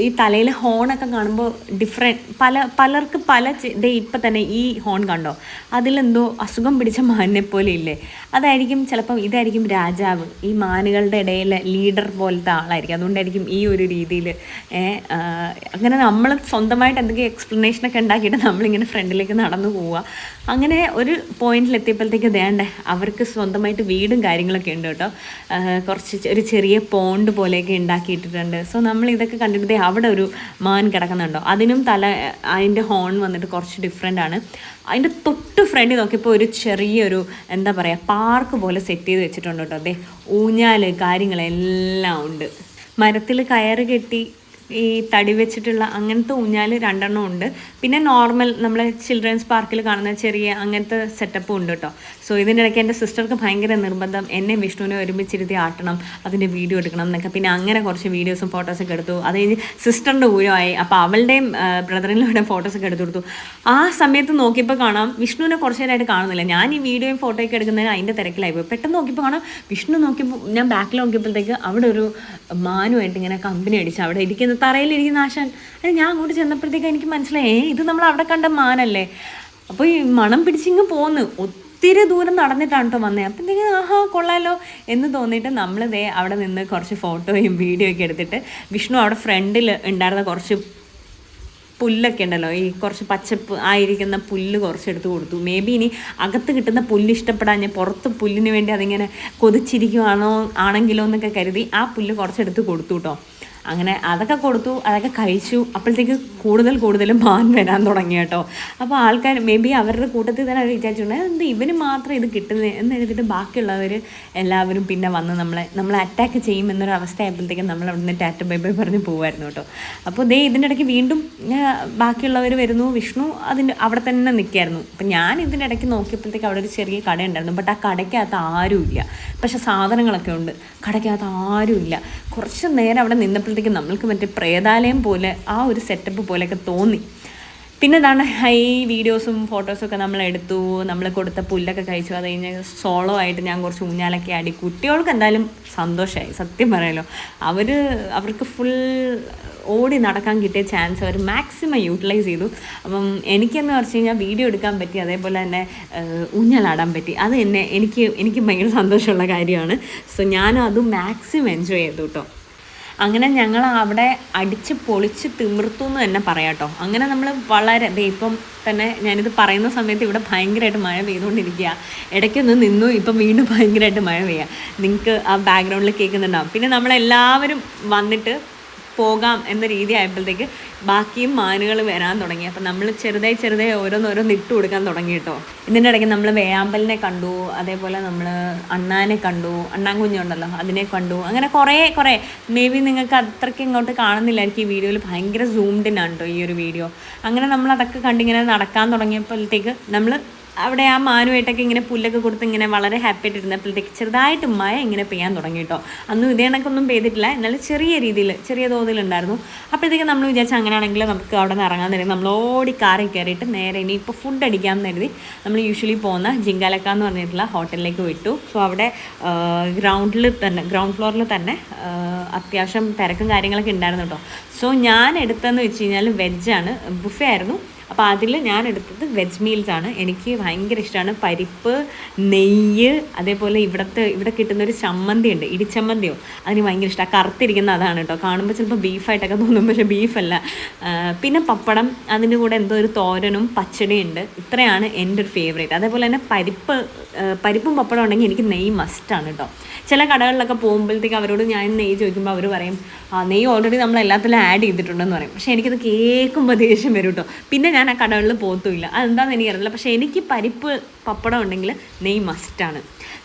ഈ തലയിൽ ഹോണൊക്കെ കാണുമ്പോൾ ഡിഫറെന്റ് പല പലർക്ക് പല ഇതേ ഇപ്പം തന്നെ ഈ ഹോൺ കണ്ടോ? അതിലെന്തോ അസുഖം പിടിച്ച മാനിനെ പോലെ ഇല്ലേ? അതായിരിക്കും ചിലപ്പം ഇതായിരിക്കും രാജാവ്. ഈ മാനുകളുടെ ഇടയിലെ ലീഡർ പോലത്തെ ആളായിരിക്കും. അതുകൊണ്ടായിരിക്കും ഈ ഒരു രീതിയിൽ അങ്ങനെ നമ്മൾ സ്വന്തമായിട്ട് എന്തെങ്കിലും എക്സ്പ്ലനേഷനൊക്കെ ഉണ്ടാക്കിയിട്ട് നമ്മളിങ്ങനെ ഫ്രണ്ടിലേക്ക് നടന്നു പോവുക. അങ്ങനെ ഒരു പോയിന്റിൽ എത്തിയപ്പോഴത്തേക്ക് വേണ്ടേ അവർക്ക് സ്വന്തമായിട്ട് വീടും കാര്യങ്ങളൊക്കെ ഉണ്ട് കേട്ടോ. കുറച്ച് ഒരു ചെറിയ പോണ്ട് പോലെയൊക്കെ ഉണ്ടാക്കിയിട്ടിട്ടുണ്ട്. സോ നമ്മൾ ഇതൊക്കെ കണ്ടിട്ട് അവിടെ ഒരു മാൻ കിടക്കുന്നുണ്ടോ. അതിനും തല അതിന്റെ ഹോൺ വന്നിട്ട് കുറച്ച് ഡിഫറെന്റ് ആണ്. അതിന്റെ തൊട്ട് ഫ്രണ്ടിൽ നോക്കിയപ്പോൾ ഒരു ചെറിയൊരു എന്താ പറയുക പാർക്ക് പോലെ സെറ്റ് ചെയ്ത് വെച്ചിട്ടുണ്ട് കേട്ടോ. അതെ ഊഞ്ഞാൽ കാര്യങ്ങളെല്ലാം ഉണ്ട്. മരത്തിൽ കയറ് കെട്ടി ഈ തടി വെച്ചിട്ടുള്ള അങ്ങനത്തെ ഊഞ്ഞാൽ രണ്ടെണ്ണം ഉണ്ട്. പിന്നെ നോർമൽ നമ്മൾ ചിൽഡ്രൻസ് പാർക്കിൽ കാണുന്ന ചെറിയ അങ്ങനത്തെ സെറ്റപ്പും ഉണ്ട് കേട്ടോ സോ ഇതിനിടയ്ക്ക് എന്റെ സിസ്റ്റർക്ക് ഭയങ്കര നിർബന്ധം എന്നെ വിഷ്ണുവിനെ ഒരുമിച്ചിരുത്തി ആട്ടണം അതിന്റെ വീഡിയോ എടുക്കണം എന്നൊക്കെ. പിന്നെ അങ്ങനെ കുറച്ച് വീഡിയോസും ഫോട്ടോസൊക്കെ എടുത്തു. അത് കഴിഞ്ഞ് സിസ്റ്ററിന്റെ ഊരമായി. അപ്പോൾ അവളുടെയും ബ്രദറിന്റെ ഫോട്ടോസൊക്കെ എടുത്തു കൊടുത്തു. ആ സമയത്ത് നോക്കിയപ്പോൾ കാണാം വിഷ്ണുവിനെ കുറച്ച് നേരമായിട്ട് കാണുന്നില്ല. ഞാൻ ഈ വീഡിയോയും ഫോട്ടോയൊക്കെ എടുക്കുന്നതിന് അതിന്റെ തിരക്കിലായി പോയി പെട്ടെന്ന് നോക്കിയപ്പോൾ കാണാം വിഷ്ണു നോക്കിയപ്പോൾ ഞാൻ ബാക്കിൽ നോക്കിയപ്പോഴത്തേക്ക് അവിടെ ഒരു മാനുമായിട്ട് ഇങ്ങനെ കമ്പനി അടിച്ച് അവിടെ ഇരിക്കുന്ന തറയിലിരിക്കുന്ന ആശാൻ അത് ഞാൻ അങ്ങോട്ട് ചെന്നപ്പോഴത്തേക്ക് എനിക്ക് മനസ്സിലായി ഇത് നമ്മൾ അവിടെ കണ്ട മാനല്ലേ? അപ്പോൾ ഈ മണം പിടിച്ചിങ്ങ് പോന്ന്. ഒത്തിരി ദൂരം നടന്നിട്ടാണ് കേട്ടോ വന്നത് അപ്പം എന്തെങ്കിലും ആഹാ കൊള്ളാലോ എന്ന് തോന്നിയിട്ട് നമ്മൾ ദേ അവിടെ നിന്ന് കുറച്ച് ഫോട്ടോയും വീഡിയോ ഒക്കെ എടുത്തിട്ട് വിഷ്ണു അവിടെ ഫ്രണ്ടിൽ ഉണ്ടായിരുന്ന കുറച്ച് പുല്ലൊക്കെ ഉണ്ടല്ലോ ഈ കുറച്ച് പച്ചപ്പ് ആയിരിക്കുന്ന പുല്ല് കുറച്ച് എടുത്ത് കൊടുത്തു. മേ ബി ഇനി അകത്ത് കിട്ടുന്ന പുല്ല് ഇഷ്ടപ്പെടാൻ ഞാൻ പുറത്ത് പുല്ലിന് വേണ്ടി അതിങ്ങനെ കൊതിച്ചിരിക്കുവാണോ ആണെങ്കിലോ എന്നൊക്കെ കരുതി ആ പുല്ല് കുറച്ചെടുത്ത് കൊടുത്തു കേട്ടോ അങ്ങനെ അതൊക്കെ കൊടുത്തു അതൊക്കെ കഴിച്ചു. അപ്പോഴത്തേക്ക് കൂടുതൽ കൂടുതൽ മാൻ വരാൻ തുടങ്ങി കേട്ടോ. അപ്പോൾ ആൾക്കാർ മേ ബി അവരുടെ കൂട്ടത്തിൽ തന്നെ അവർ വിചാരിച്ചിട്ടുണ്ട് എന്ത് ഇവന് മാത്രം ഇത് കിട്ടുന്നത് എന്ന് എഴുതിയിട്ട് ബാക്കിയുള്ളവർ എല്ലാവരും പിന്നെ വന്ന് നമ്മളെ നമ്മളെ അറ്റാക്ക് ചെയ്യും എന്നൊരു അവസ്ഥ ആയപ്പോഴത്തേക്കും നമ്മൾ അവിടെ നിന്ന് ടാറ്റ ബൈ ബൈ പറഞ്ഞ് പോകുമായിരുന്നു കേട്ടോ. അപ്പോൾ ദേ ഇതിന്റെ ഇടയ്ക്ക് വീണ്ടും ബാക്കിയുള്ളവർ വരുന്നു. വിഷ്ണു അതിന്റെ അവിടെ തന്നെ നിൽക്കായിരുന്നു അപ്പം ഞാൻ ഇതിന്റെ ഇടയ്ക്ക് നോക്കിയപ്പോഴത്തേക്ക് അവിടെ ഒരു ചെറിയ കട ഉണ്ടായിരുന്നു ബട്ട് ആ കടയ്ക്കകത്ത് ആരുമില്ല. പക്ഷേ സാധനങ്ങളൊക്കെ ഉണ്ട്. കടയ്ക്കകത്ത് ആരുമില്ല. കുറച്ച് നേരം അവിടെ നിന്നപ്പോഴത്തേക്ക് നമ്മൾക്ക് മറ്റേ പ്രേതാലയം പോലെ ആ ഒരു സെറ്റപ്പ് പോലെയൊക്കെ തോന്നി. പിന്നെ എന്താണ് ഈ വീഡിയോസും ഫോട്ടോസും ഒക്കെ നമ്മൾ എടുത്തു. നമ്മൾ കൊടുത്ത പുല്ലൊക്കെ കഴിച്ചു. അത് കഴിഞ്ഞ് സോളോ ആയിട്ട് ഞാൻ കുറച്ച് ഊഞ്ഞാലൊക്കെ ആടി. കുട്ടികൾക്ക് എന്തായാലും സന്തോഷമായി സത്യം പറയാലോ. അവർ അവർക്ക് ഫുൾ ഓടി നടക്കാൻ കിട്ടിയ ചാൻസ് അവർ മാക്സിമം യൂട്ടിലൈസ് ചെയ്തു. അപ്പം എനിക്കെന്ന് വെച്ച് കഴിഞ്ഞാൽ വീഡിയോ എടുക്കാൻ പറ്റി. അതേപോലെ തന്നെ ഊഞ്ഞാലാടാൻ പറ്റി. അത് എന്നെ എനിക്ക് എനിക്ക് ഭയങ്കര സന്തോഷമുള്ള കാര്യമാണ്. സോ ഞാനും അത് മാക്സിമം എൻജോയ് ചെയ്തു കേട്ടോ അങ്ങനെ ഞങ്ങൾ അവിടെ അടിച്ച് പൊളിച്ച് തിമിർത്തു എന്ന് തന്നെ പറയാം കേട്ടോ അങ്ങനെ നമ്മൾ വളരെ ഇപ്പം തന്നെ ഞാനിത് പറയുന്ന സമയത്ത് ഇവിടെ ഭയങ്കരമായിട്ട് മഴ പെയ്തുകൊണ്ടിരിക്കുക ഇടയ്ക്കൊന്ന് നിന്നു ഇപ്പം വീണ്ടും ഭയങ്കരമായിട്ട് മഴ പെയ്യുക നിങ്ങൾക്ക് ആ ബാക്ക്ഗ്രൗണ്ടിൽ കേൾക്കുന്നുണ്ടാവും പിന്നെ നമ്മളെല്ലാവരും വന്നിട്ട് പോകാം എന്ന രീതി ആയപ്പോഴത്തേക്ക് ബാക്കിയും മാനുകൾ വരാൻ തുടങ്ങി. അപ്പം നമ്മൾ ചെറുതായി ചെറുതായി ഓരോന്നോരോന്ന് ഇട്ട് കൊടുക്കാൻ തുടങ്ങി കേട്ടോ. ഇതിന്റെ ഇടയ്ക്ക് നമ്മൾ വേയാമ്പലിനെ കണ്ടു അതേപോലെ നമ്മൾ അണ്ണാനെ കണ്ടു അണ്ണാൻ കുഞ്ഞുണ്ടല്ലോ അതിനെ കണ്ടു അങ്ങനെ കുറേ കുറേ. മേ ബി നിങ്ങൾക്ക് അത്രയ്ക്ക് ഇങ്ങോട്ട് കാണുന്നില്ലായിരിക്കും ഈ വീഡിയോയിൽ. ഭയങ്കര സൂംഡ് ആണ് കേട്ടോ ഈ ഒരു വീഡിയോ. അങ്ങനെ നമ്മൾ അതൊക്കെ കണ്ടിങ്ങനെ നടക്കാൻ തുടങ്ങിയപ്പോഴത്തേക്ക് നമ്മൾ അവിടെ ആ മാനുമായിട്ടൊക്കെ ഇങ്ങനെ പുല്ലൊക്കെ കൊടുത്ത് ഇങ്ങനെ വളരെ ഹാപ്പി ആയിട്ട് ഇരുന്നപ്പോഴത്തേക്ക് ചെറുതായിട്ട് മഴ ഇങ്ങനെ പെയ്യാൻ തുടങ്ങി കേട്ടോ അന്നും ഇതേ കണക്കൊന്നും പെയ്തിട്ടില്ല. എന്നാലും ചെറിയ രീതിയിൽ ചെറിയ തോതിലുണ്ടായിരുന്നു അപ്പോഴത്തേക്ക് നമ്മൾ വിചാരിച്ച അങ്ങനെയാണെങ്കിൽ നമുക്ക് അവിടെ നിന്ന് ഇറങ്ങാൻ തരും നമ്മൾ ഓടി കാറിൽ കയറിയിട്ട് നേരെ ഇനി ഇപ്പോൾ ഫുഡ് അടിക്കാമെന്ന് കരുതി നമ്മൾ യൂഷ്വലി പോകുന്ന ജിങ്കാലക്ക എന്ന് പറഞ്ഞിട്ടുള്ള ഹോട്ടലിലേക്ക് വിട്ടു. സോ അവിടെ ഗ്രൗണ്ടിൽ തന്നെ ഗ്രൗണ്ട് ഫ്ലോറിൽ തന്നെ അത്യാവശ്യം തിരക്കും കാര്യങ്ങളൊക്കെ ഉണ്ടായിരുന്നു കേട്ടോ സോ ഞാൻ എടുത്തതെന്ന് വെച്ച് കഴിഞ്ഞാൽ വെജാണ് ബുഫേ ആയിരുന്നു. അപ്പോൾ അതിൽ ഞാൻ എടുത്തത് വെജ് മീൽസ് ആണ്. എനിക്ക് ഭയങ്കര ഇഷ്ടമാണ് പരിപ്പ് നെയ്യ് അതേപോലെ ഇവിടുത്തെ ഇവിടെ കിട്ടുന്ന ഒരു ചമ്മന്തി ഉണ്ട്. ഇടിച്ചമ്മന്തിയോ? അതിന് ഭയങ്കര ഇഷ്ടമാണ് കറുത്തിരിക്കുന്ന അതാണ് കേട്ടോ കാണുമ്പോൾ ചിലപ്പോൾ ബീഫായിട്ടൊക്കെ തോന്നും പക്ഷേ ബീഫല്ല. പിന്നെ പപ്പടം അതിന്റെ കൂടെ എന്തോ ഒരു തോരനും പച്ചടിയും ഉണ്ട്. ഇത്രയാണ് എന്റെ ഒരു ഫേവറേറ്റ് അതേപോലെ തന്നെ പരിപ്പ് പരിപ്പും പപ്പടം ഉണ്ടെങ്കിൽ എനിക്ക് നെയ്യ് മസ്റ്റാണ് കേട്ടോ ചില കടകളിലൊക്കെ പോകുമ്പോഴത്തേക്ക് അവരോട് ഞാൻ നെയ്യ് ചോദിക്കുമ്പോൾ അവർ പറയും നെയ്യ് ഓൾറെഡി നമ്മൾ എല്ലാത്തിലും ആഡ് ചെയ്തിട്ടുണ്ടെന്ന് പറയും. പക്ഷേ എനിക്കത് കേൾക്കുമ്പോൾ ദേഷ്യം വരും കേട്ടോ പിന്നെ ഞാൻ ആ കടകളിൽ പോകത്തുമില്ല അതെന്താണെന്ന് എനിക്കറിയില്ല. പക്ഷേ എനിക്ക് പരിപ്പ് പപ്പടം ഉണ്ടെങ്കിൽ നെയ്യ് മസ്റ്റാണ്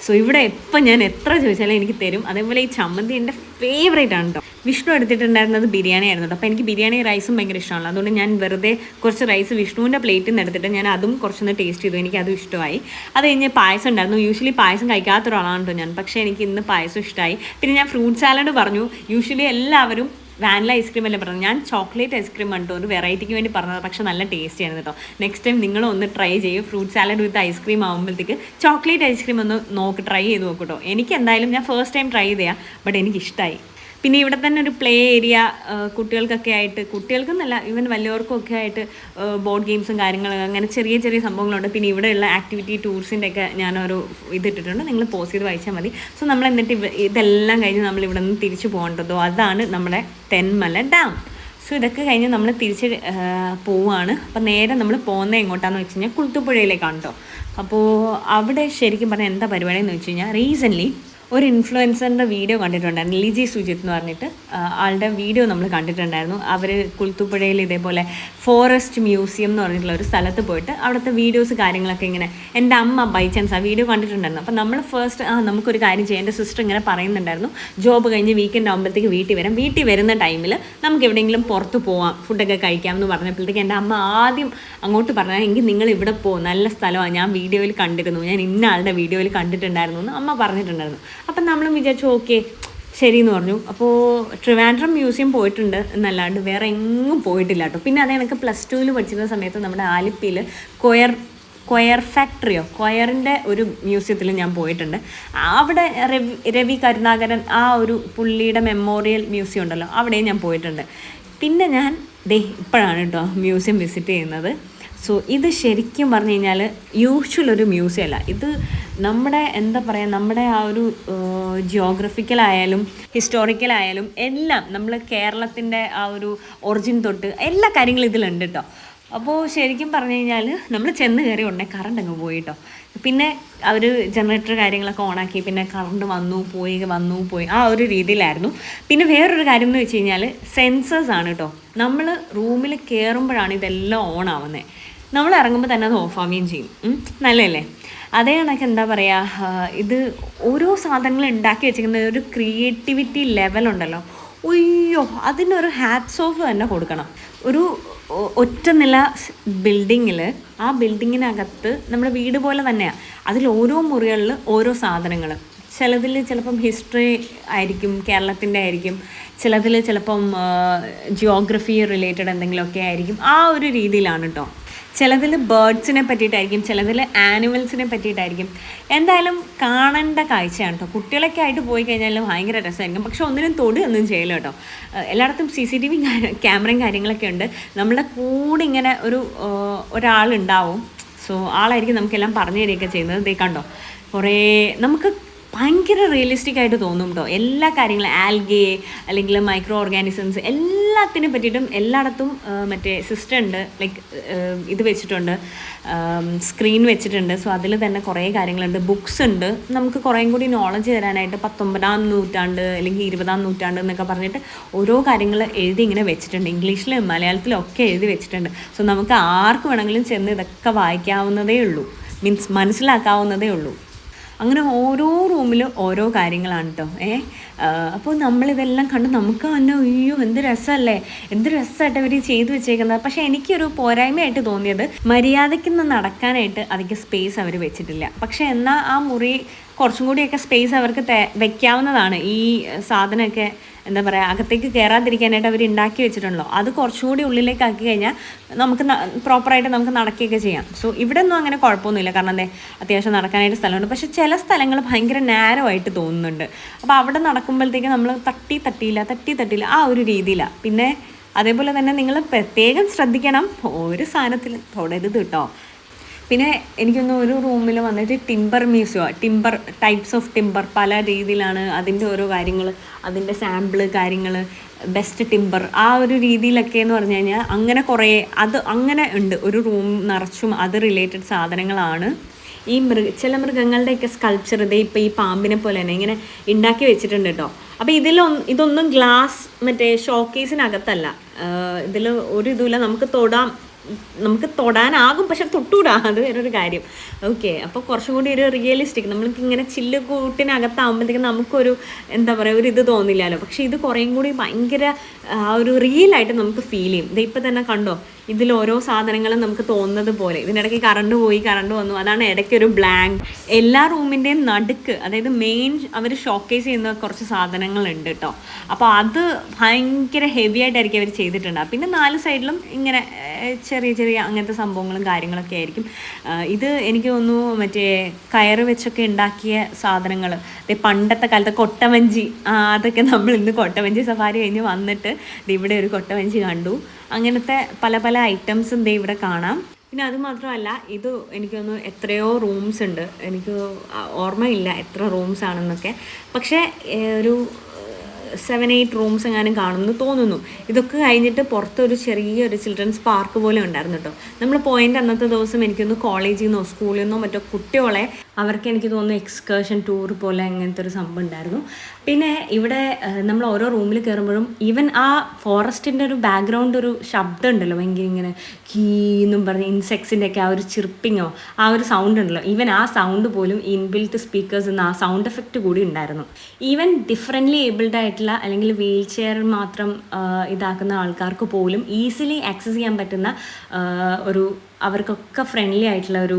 സോ ഇവിടെ എപ്പോൾ ഞാൻ എത്ര ചോദിച്ചാലും എനിക്ക് തരും. അതേപോലെ ഈ ചമ്മന്തി എന്റെ ഫേവറേറ്റ് ആണ് കേട്ടോ വിഷ്ണു എടുത്തിട്ടുണ്ടായിരുന്നത് ബിരിയാണി ആയിരുന്നു കേട്ടോ അപ്പോൾ എനിക്ക് ബിരിയാണി റൈസും ഭയങ്കര ഇഷ്ടമാണ്. അതുകൊണ്ട് ഞാൻ വെറുതെ കുറച്ച് റൈസ് വിഷ്ണുവിന്റെ പ്ലേറ്റിൽ നിന്ന് എടുത്തിട്ട് ഞാൻ അതും കുറച്ചൊന്ന് ടേസ്റ്റ് ചെയ്തു. എനിക്ക് അതും ഇഷ്ടമായി. അത് കഴിഞ്ഞ് പായസം ഉണ്ടായിരുന്നു. യൂഷ്വലി പായസം കഴിക്കാത്ത ഒരാളാണ് കേട്ടോ ഞാൻ. പക്ഷേ എനിക്ക് ഇന്ന് പായസം ഇഷ്ടമായി പിന്നെ ഞാൻ ഫ്രൂട്ട് സാലഡ് പറഞ്ഞു. യൂഷ്വലി എല്ലാവരും വാനില ഐസ്ക്രീം അല്ലേ പറഞ്ഞത്? ഞാൻ ചോക്ലേറ്റ് ഐസ്ക്രീം കണ്ടു. ഒരു വെറൈറ്റിക്ക് വേണ്ടി പറഞ്ഞത്. പക്ഷേ നല്ല ടേസ്റ്റ് ആയിരുന്നു കേട്ടോ. നെക്സ്റ്റ് ടൈം നിങ്ങളും ഒന്ന് ട്രൈ ചെയ്യും. Fruit salad with ice cream ആകുമ്പോഴത്തേക്ക് ചോക്ലേറ്റ് ഐസ്ക്രീം ഒന്ന് നോക്ക് ട്രൈ ചെയ്ത് നോക്കൂട്ടോ എനിക്ക് എന്തായാലും ഞാൻ ഫസ്റ്റ് ടൈം ട്രൈ ചെയ്യാം ബട്ട് എനിക്ക് ഇഷ്ടമായി പിന്നെ ഇവിടെ തന്നെ ഒരു പ്ലേ ഏരിയ കുട്ടികൾക്കൊക്കെ ആയിട്ട് കുട്ടികൾക്കെന്നല്ല ഈവൻ വലിയവർക്കും ഒക്കെ ആയിട്ട് ബോർഡ് ഗെയിംസും കാര്യങ്ങളും അങ്ങനെ ചെറിയ ചെറിയ സംഭവങ്ങളുണ്ട്. പിന്നെ ഇവിടെയുള്ള ആക്ടിവിറ്റി ടൂർസിന്റെ ഒക്കെ ഞാനൊരു ഇതിട്ടിട്ടുണ്ട്. നിങ്ങൾ പോസ്റ്റ് ചെയ്ത് വായിച്ചാൽ മതി. സോ നമ്മൾ എന്നിട്ട് ഇതെല്ലാം കഴിഞ്ഞ് നമ്മൾ ഇവിടെ നിന്ന് തിരിച്ചു പോകേണ്ടതോ അതാണ് നമ്മുടെ തെന്മല ഡാം സോ ഇതൊക്കെ കഴിഞ്ഞ് നമ്മൾ തിരിച്ച് പോവുകയാണ് പോവാണ്. അപ്പം നേരെ നമ്മൾ പോകുന്നത് എങ്ങോട്ടാന്ന് വെച്ച് കഴിഞ്ഞാൽ കുളുത്തുപുഴയിലേക്കാണ് കേട്ടോ അപ്പോൾ അവിടെ ശരിക്കും പറഞ്ഞാൽ എന്താ പരിപാടി എന്ന് വെച്ച് കഴിഞ്ഞാൽ റീസെന്റ്ലി ഒരു ഇൻഫ്ലുവൻസറിന്റെ വീഡിയോ കണ്ടിട്ടുണ്ടായിരുന്നു. ലിജി സുജിത്ത് എന്ന് പറഞ്ഞിട്ട് ആളുടെ വീഡിയോ നമ്മൾ കണ്ടിട്ടുണ്ടായിരുന്നു. അവർ കുളുത്തുപുഴയിൽ ഇതേപോലെ ഫോറസ്റ്റ് മ്യൂസിയം എന്ന് പറഞ്ഞിട്ടുള്ള ഒരു സ്ഥലത്ത് പോയിട്ട് അവിടുത്തെ വീഡിയോസ് കാര്യങ്ങളൊക്കെ ഇങ്ങനെ എന്റെ അമ്മ ബൈ ചാൻസ് ആ വീഡിയോ കണ്ടിട്ടുണ്ടായിരുന്നു. അപ്പോൾ നമ്മൾ ഫസ്റ്റ് ആ നമുക്കൊരു കാര്യം ചെയ്യാം. എന്റെ സിസ്റ്റർ ഇങ്ങനെ പറയുന്നുണ്ടായിരുന്നു ജോബ് കഴിഞ്ഞ് വീക്കെൻഡ് ആകുമ്പോഴത്തേക്ക് വീട്ടിൽ വരാം. വീട്ടിൽ വരുന്ന ടൈമിൽ നമുക്ക് എവിടെയെങ്കിലും പുറത്ത് പോവാം. ഫുഡൊക്കെ കഴിക്കാം എന്ന് പറഞ്ഞപ്പോഴത്തേക്ക് എന്റെ അമ്മ ആദ്യം അങ്ങോട്ട് പറഞ്ഞാൽ എങ്കിൽ നിങ്ങൾ ഇവിടെ പോകും നല്ല സ്ഥലമാണ് ഞാൻ വീഡിയോയിൽ കണ്ടിരുന്നു. ഞാൻ ഇന്ന ആളുടെ വീഡിയോയിൽ കണ്ടിട്ടുണ്ടായിരുന്നു എന്ന് അമ്മ പറഞ്ഞിട്ടുണ്ടായിരുന്നു. അപ്പം നമ്മളും വിചാരിച്ചു ഓക്കെ ശരി എന്ന് പറഞ്ഞു. അപ്പോൾ ട്രിവാൻഡ്രം മ്യൂസിയം പോയിട്ടുണ്ട് എന്നല്ലാണ്ട് വേറെ എങ്ങും പോയിട്ടില്ല കേട്ടോ. പിന്നെ അത് എനിക്ക് പ്ലസ് ടുവിൽ പഠിച്ചിരുന്ന സമയത്ത് നമ്മുടെ ആലിപ്പിയിൽ കൊയർ കൊയർ ഫാക്ടറിയോ കൊയറിന്റെ ഒരു മ്യൂസിയത്തിൽ ഞാൻ പോയിട്ടുണ്ട്. അവിടെ രവി രവി കരുണാകരൻ ആ ഒരു പുള്ളിയുടെ മെമ്മോറിയൽ മ്യൂസിയം ഉണ്ടല്ലോ അവിടെയും ഞാൻ പോയിട്ടുണ്ട്. പിന്നെ ഞാൻ ദേ ഇപ്പോഴാണ് കേട്ടോ മ്യൂസിയം വിസിറ്റ് ചെയ്യുന്നത്. സോ ഇത് ശരിക്കും പറഞ്ഞു കഴിഞ്ഞാൽ യൂഷ്വൽ ഒരു മ്യൂസിയം അല്ല. ഇത് നമ്മുടെ എന്താ പറയുക നമ്മുടെ ആ ഒരു ജിയോഗ്രഫിക്കലായാലും ഹിസ്റ്റോറിക്കലായാലും എല്ലാം നമ്മൾ കേരളത്തിന്റെ ആ ഒരു ഒറിജിൻ തൊട്ട് എല്ലാ കാര്യങ്ങളും ഇതിലുണ്ട് കേട്ടോ അപ്പോൾ ശരിക്കും പറഞ്ഞു കഴിഞ്ഞാൽ നമ്മൾ ചെന്ന് കയറി ഉടനെ കറണ്ട് അങ്ങ് പോയി കേട്ടോ പിന്നെ അവർ ജനറേറ്റർ കാര്യങ്ങളൊക്കെ ഓണാക്കി പിന്നെ കറണ്ട് വന്നു പോയി വന്നു പോയി. ആ ഒരു രീതിയിലായിരുന്നു. പിന്നെ വേറൊരു കാര്യം എന്ന് വെച്ച് കഴിഞ്ഞാൽ സെൻസേഴ്സ് ആണ് കേട്ടോ നമ്മൾ റൂമിൽ കയറുമ്പോഴാണ് ഇതെല്ലാം ഓൺ ആവുന്നത് നമ്മൾ ഇറങ്ങുമ്പോൾ തന്നെ അത് ഓഫ് ആവുകയും ചെയ്യും. നല്ലല്ലേ അതേ കണക്ക് എന്താ പറയുക ഇത് ഓരോ സാധനങ്ങൾ ഉണ്ടാക്കി വെച്ചിരിക്കുന്ന ഒരു ക്രിയേറ്റിവിറ്റി ലെവലുണ്ടല്ലോ ഉയ്യോ അതിനൊരു ഹാറ്റ്സ് ഓഫ് തന്നെ കൊടുക്കണം. ഒരു ഒറ്റ നില ബിൽഡിങ്ങിൽ ആ ബിൽഡിങ്ങിനകത്ത് നമ്മുടെ വീട് പോലെ തന്നെയാണ് അതിൽ ഓരോ മുറികളിൽ ഓരോ സാധനങ്ങൾ ചിലതിൽ ചിലപ്പം ഹിസ്റ്ററി ആയിരിക്കും കേരളത്തിന്റെ ആയിരിക്കും. ചിലതിൽ ചിലപ്പം ജിയോഗ്രഫി റിലേറ്റഡ് എന്തെങ്കിലുമൊക്കെ ആയിരിക്കും. ആ ഒരു രീതിയിലാണ് കേട്ടോ ചിലതിൽ ബേർഡ്സിനെ പറ്റിയിട്ടായിരിക്കും ചിലതിൽ ആനിമൽസിനെ പറ്റിയിട്ടായിരിക്കും. എന്തായാലും കാണേണ്ട കാഴ്ചയാണ് കേട്ടോ കുട്ടികളൊക്കെ ആയിട്ട് പോയി കഴിഞ്ഞാൽ ഭയങ്കര രസമായിരിക്കും. പക്ഷെ ഒന്നിനും തൊടുകയൊന്നും ചെയ്യില്ല കേട്ടോ എല്ലായിടത്തും സി സി ടി വി ക്യാമറയും കാര്യങ്ങളൊക്കെ ഉണ്ട്. നമ്മുടെ കൂടെ ഇങ്ങനെ ഒരു ഒരാളുണ്ടാവും. സോ ആളായിരിക്കും നമുക്കെല്ലാം പറഞ്ഞു തരികയൊക്കെ ചെയ്യുന്നത്. ദേ കണ്ടോ? കുറേ നമുക്ക് ഭയങ്കര റിയലിസ്റ്റിക് ആയിട്ട് തോന്നും കേട്ടോ എല്ലാ കാര്യങ്ങളും ആൽഗേ അല്ലെങ്കിൽ മൈക്രോ ഓർഗാനിസംസ് എല്ലാത്തിനെ പറ്റിയിട്ടും എല്ലായിടത്തും മറ്റേ സിസ്റ്റം ഉണ്ട്. ലൈക്ക് ഇത് വെച്ചിട്ടുണ്ട്. സ്ക്രീൻ വെച്ചിട്ടുണ്ട്. സോ അതിൽ തന്നെ കുറേ കാര്യങ്ങളുണ്ട്. ബുക്സ് ഉണ്ട്. നമുക്ക് കുറേ കൂടി നോളജ് തരാനായിട്ട് പത്തൊമ്പതാം നൂറ്റാണ്ട് അല്ലെങ്കിൽ ഇരുപതാം നൂറ്റാണ്ട് എന്നൊക്കെ പറഞ്ഞിട്ട് ഓരോ കാര്യങ്ങൾ എഴുതി ഇങ്ങനെ വെച്ചിട്ടുണ്ട്. ഇംഗ്ലീഷിലും മലയാളത്തിലും ഒക്കെ എഴുതി വെച്ചിട്ടുണ്ട്. സോ നമുക്ക് ആർക്ക് വേണമെങ്കിലും ചെന്ന് ഇതൊക്കെ വായിക്കാവുന്നതേ ഉള്ളൂ. മീൻസ് മനസ്സിലാക്കാവുന്നതേ ഉള്ളൂ. അങ്ങനെ ഓരോ റൂമിലും ഓരോ കാര്യങ്ങളാണ് കേട്ടോ ഏ? അപ്പോൾ നമ്മളിതെല്ലാം കണ്ട് നമുക്ക് തന്നെ അയ്യോ എന്ത് രസമല്ലേ എന്ത് രസമായിട്ട് അവർ ചെയ്തു വെച്ചേക്കുന്നത്. പക്ഷേ എനിക്കൊരു പോരായ്മയായിട്ട് തോന്നിയത് മര്യാദയ്ക്കൊന്ന് നടക്കാനായിട്ട് അധികം സ്പേസ് അവർ വെച്ചിട്ടില്ല. പക്ഷേ എന്നാൽ ആ മുറി കുറച്ചും കൂടിയൊക്കെ സ്പേസ് അവർക്ക് വെക്കാവുന്നതാണ് ഈ സാധനമൊക്കെ എന്താ പറയുക അകത്തേക്ക് കയറാതിരിക്കാനായിട്ട് അവർ ഉണ്ടാക്കി വെച്ചിട്ടുണ്ടല്ലോ. അത് കുറച്ചും കൂടി ഉള്ളിലേക്ക് ആക്കി കഴിഞ്ഞാൽ നമുക്ക് പ്രോപ്പറായിട്ട് നമുക്ക് നടക്കുകയൊക്കെ ചെയ്യാം. സോ ഇവിടെ ഒന്നും അങ്ങനെ കുഴപ്പമൊന്നുമില്ല. കാരണം അതെ അത്യാവശ്യം നടക്കാനായിട്ട് സ്ഥലമുണ്ട്. പക്ഷെ ചില സ്ഥലങ്ങൾ ഭയങ്കര നാരോ ആയിട്ട് തോന്നുന്നുണ്ട്. അപ്പോൾ അവിടെ നടക്കുമ്പോഴത്തേക്ക് നമ്മൾ തട്ടി തട്ടിയില്ല തട്ടി തട്ടിയില്ല ആ ഒരു രീതിയിലാണ് പിന്നെ അതേപോലെ തന്നെ നിങ്ങൾ പ്രത്യേകം ശ്രദ്ധിക്കണം. ഒരു സാധനത്തിൽ തൊടരുത് കേട്ടോ പിന്നെ എനിക്കൊന്ന് ഒരു റൂമിൽ വന്നിട്ട് timber museum timber types of timber പല രീതിയിലാണ് അതിന്റെ ഓരോ കാര്യങ്ങൾ അതിന്റെ സാമ്പിൾ കാര്യങ്ങൾ ബെസ്റ്റ് ടിമ്പർ ആ ഒരു രീതിയിലൊക്കെ എന്ന് പറഞ്ഞു കഴിഞ്ഞാൽ അങ്ങനെ കുറേ അത് അങ്ങനെ ഉണ്ട്. ഒരു റൂം നിറച്ചും അത് റിലേറ്റഡ് സാധനങ്ങളാണ്. ഈ മൃഗ ചില മൃഗങ്ങളുടെയൊക്കെ സ്കൾപ്ചർ ഇതേ ഇപ്പോൾ ഈ പാമ്പിനെ പോലെ തന്നെ ഇങ്ങനെ ഉണ്ടാക്കി വെച്ചിട്ടുണ്ട് കേട്ടോ അപ്പോൾ ഇതിലൊന്നും ഇതൊന്നും ഗ്ലാസ് മറ്റേ ഷോക്കേസിനകത്തല്ല ഇതിൽ ഒരു ഇതുമില്ല നമുക്ക് തൊടാം. നമുക്ക് തൊടാനാകും പക്ഷെ തൊട്ടൂടാ. അത് വേറൊരു കാര്യം. ഓക്കെ അപ്പോൾ കുറച്ചും കൂടി ഒരു റിയലിസ്റ്റിക് നമ്മൾക്ക് ഇങ്ങനെ ചില്ല് കൂട്ടിനകത്താകുമ്പോഴത്തേക്കും നമുക്കൊരു എന്താ പറയുക ഒരു ഇത് തോന്നില്ലല്ലോ. പക്ഷേ ഇത് കുറേയും കൂടി ഭയങ്കര ആ ഒരു റിയലായിട്ട് നമുക്ക് ഫീൽ ചെയ്യും. ഇത് ഇപ്പം തന്നെ കണ്ടോ? ഇതിൽ ഓരോ സാധനങ്ങളും നമുക്ക് തോന്നുന്നത് പോലെ. ഇതിനിടയ്ക്ക് കറണ്ട് പോയി കറണ്ട് വന്നു. അതാണ് ഇടയ്ക്ക് ഒരു ബ്ലാങ്ക് എല്ലാ റൂമിന്റെയും നടുക്ക് അതായത് മെയിൻ അവർ ഷോക്കേസ് ചെയ്യുന്ന കുറച്ച് സാധനങ്ങളുണ്ട് കേട്ടോ അപ്പോൾ അത് ഭയങ്കര ഹെവി ആയിട്ടായിരിക്കും അവർ ചെയ്തിട്ടുണ്ട് പിന്നെ നാല് സൈഡിലും ഇങ്ങനെ ചെറിയ ചെറിയ അങ്ങനത്തെ സംഭവങ്ങളും കാര്യങ്ങളൊക്കെ ആയിരിക്കും. ഇത് എനിക്ക് തോന്നുന്നു മറ്റേ കയറ് വെച്ചൊക്കെ ഉണ്ടാക്കിയ സാധനങ്ങൾ പണ്ടത്തെ കാലത്ത് കൊട്ടവഞ്ചി. അതൊക്കെ നമ്മൾ ഇന്ന് കൊട്ടവഞ്ചി സഫാരി കഴിഞ്ഞ് വന്നിട്ട് ഇവിടെ ഒരു കൊട്ടവഞ്ചി കണ്ടു. അങ്ങനത്തെ പല പല ഐറ്റംസും ദേ ഇവിടെ കാണാം. പിന്നെ അത് മാത്രമല്ല ഇത് എനിക്കൊന്ന് എത്രയോ റൂംസ് ഉണ്ട്. എനിക്ക് ഓർമ്മയില്ല എത്ര റൂംസ് ആണെന്നൊക്കെ പക്ഷേ ഒരു സെവൻ എയ്റ്റ് റൂംസ് എങ്ങാനും കാണുമെന്ന് തോന്നുന്നു. ഇതൊക്കെ കഴിഞ്ഞിട്ട് പുറത്തൊരു ചെറിയൊരു ചിൽഡ്രൻസ് പാർക്ക് പോലെ ഉണ്ടായിരുന്നു കേട്ടോ നമ്മൾ പോയിന്റ് അന്നത്തെ ദിവസം എനിക്കൊന്ന് കോളേജിൽ നിന്നോ സ്കൂളിൽ നിന്നോ മറ്റോ കുട്ടികളെ അവർക്ക് എനിക്ക് തോന്നുന്നു എക്സ്കേർഷൻ ടൂർ പോലെ അങ്ങനത്തെ ഒരു സംഭവം ഉണ്ടായിരുന്നു. പിന്നെ ഇവിടെ നമ്മൾ ഓരോ റൂമിൽ കയറുമ്പോഴും ഈവൻ ആ ഫോറസ്റ്റിന്റെ ഒരു ബാക്ക്ഗ്രൗണ്ട് ഒരു ശബ്ദം ഉണ്ടല്ലോ ഭയങ്കര ഇങ്ങനെ കീന്നും പറഞ്ഞ് ഇൻസെക്ട്സിന്റെ ഒക്കെ ആ ഒരു ചിർപ്പിങ്ങോ ആ ഒരു സൗണ്ട് ഉണ്ടല്ലോ. ഈവൻ ആ സൗണ്ട് പോലും ഇൻബിൽറ്റ് സ്പീക്കേഴ്സ് എന്ന ആ സൗണ്ട് എഫക്റ്റ് കൂടി ഉണ്ടായിരുന്നു. ഈവൻ ഡിഫറെന്റ്ലി ഏബിൾഡ് ആയിട്ടുള്ള അല്ലെങ്കിൽ വീൽ ചെയർ മാത്രം ഇതാക്കുന്ന ആൾക്കാർക്ക് പോലും ഈസിലി ആക്സസ് ചെയ്യാൻ പറ്റുന്ന ഒരു അവർക്കൊക്കെ ഫ്രണ്ട്ലി ആയിട്ടുള്ള ഒരു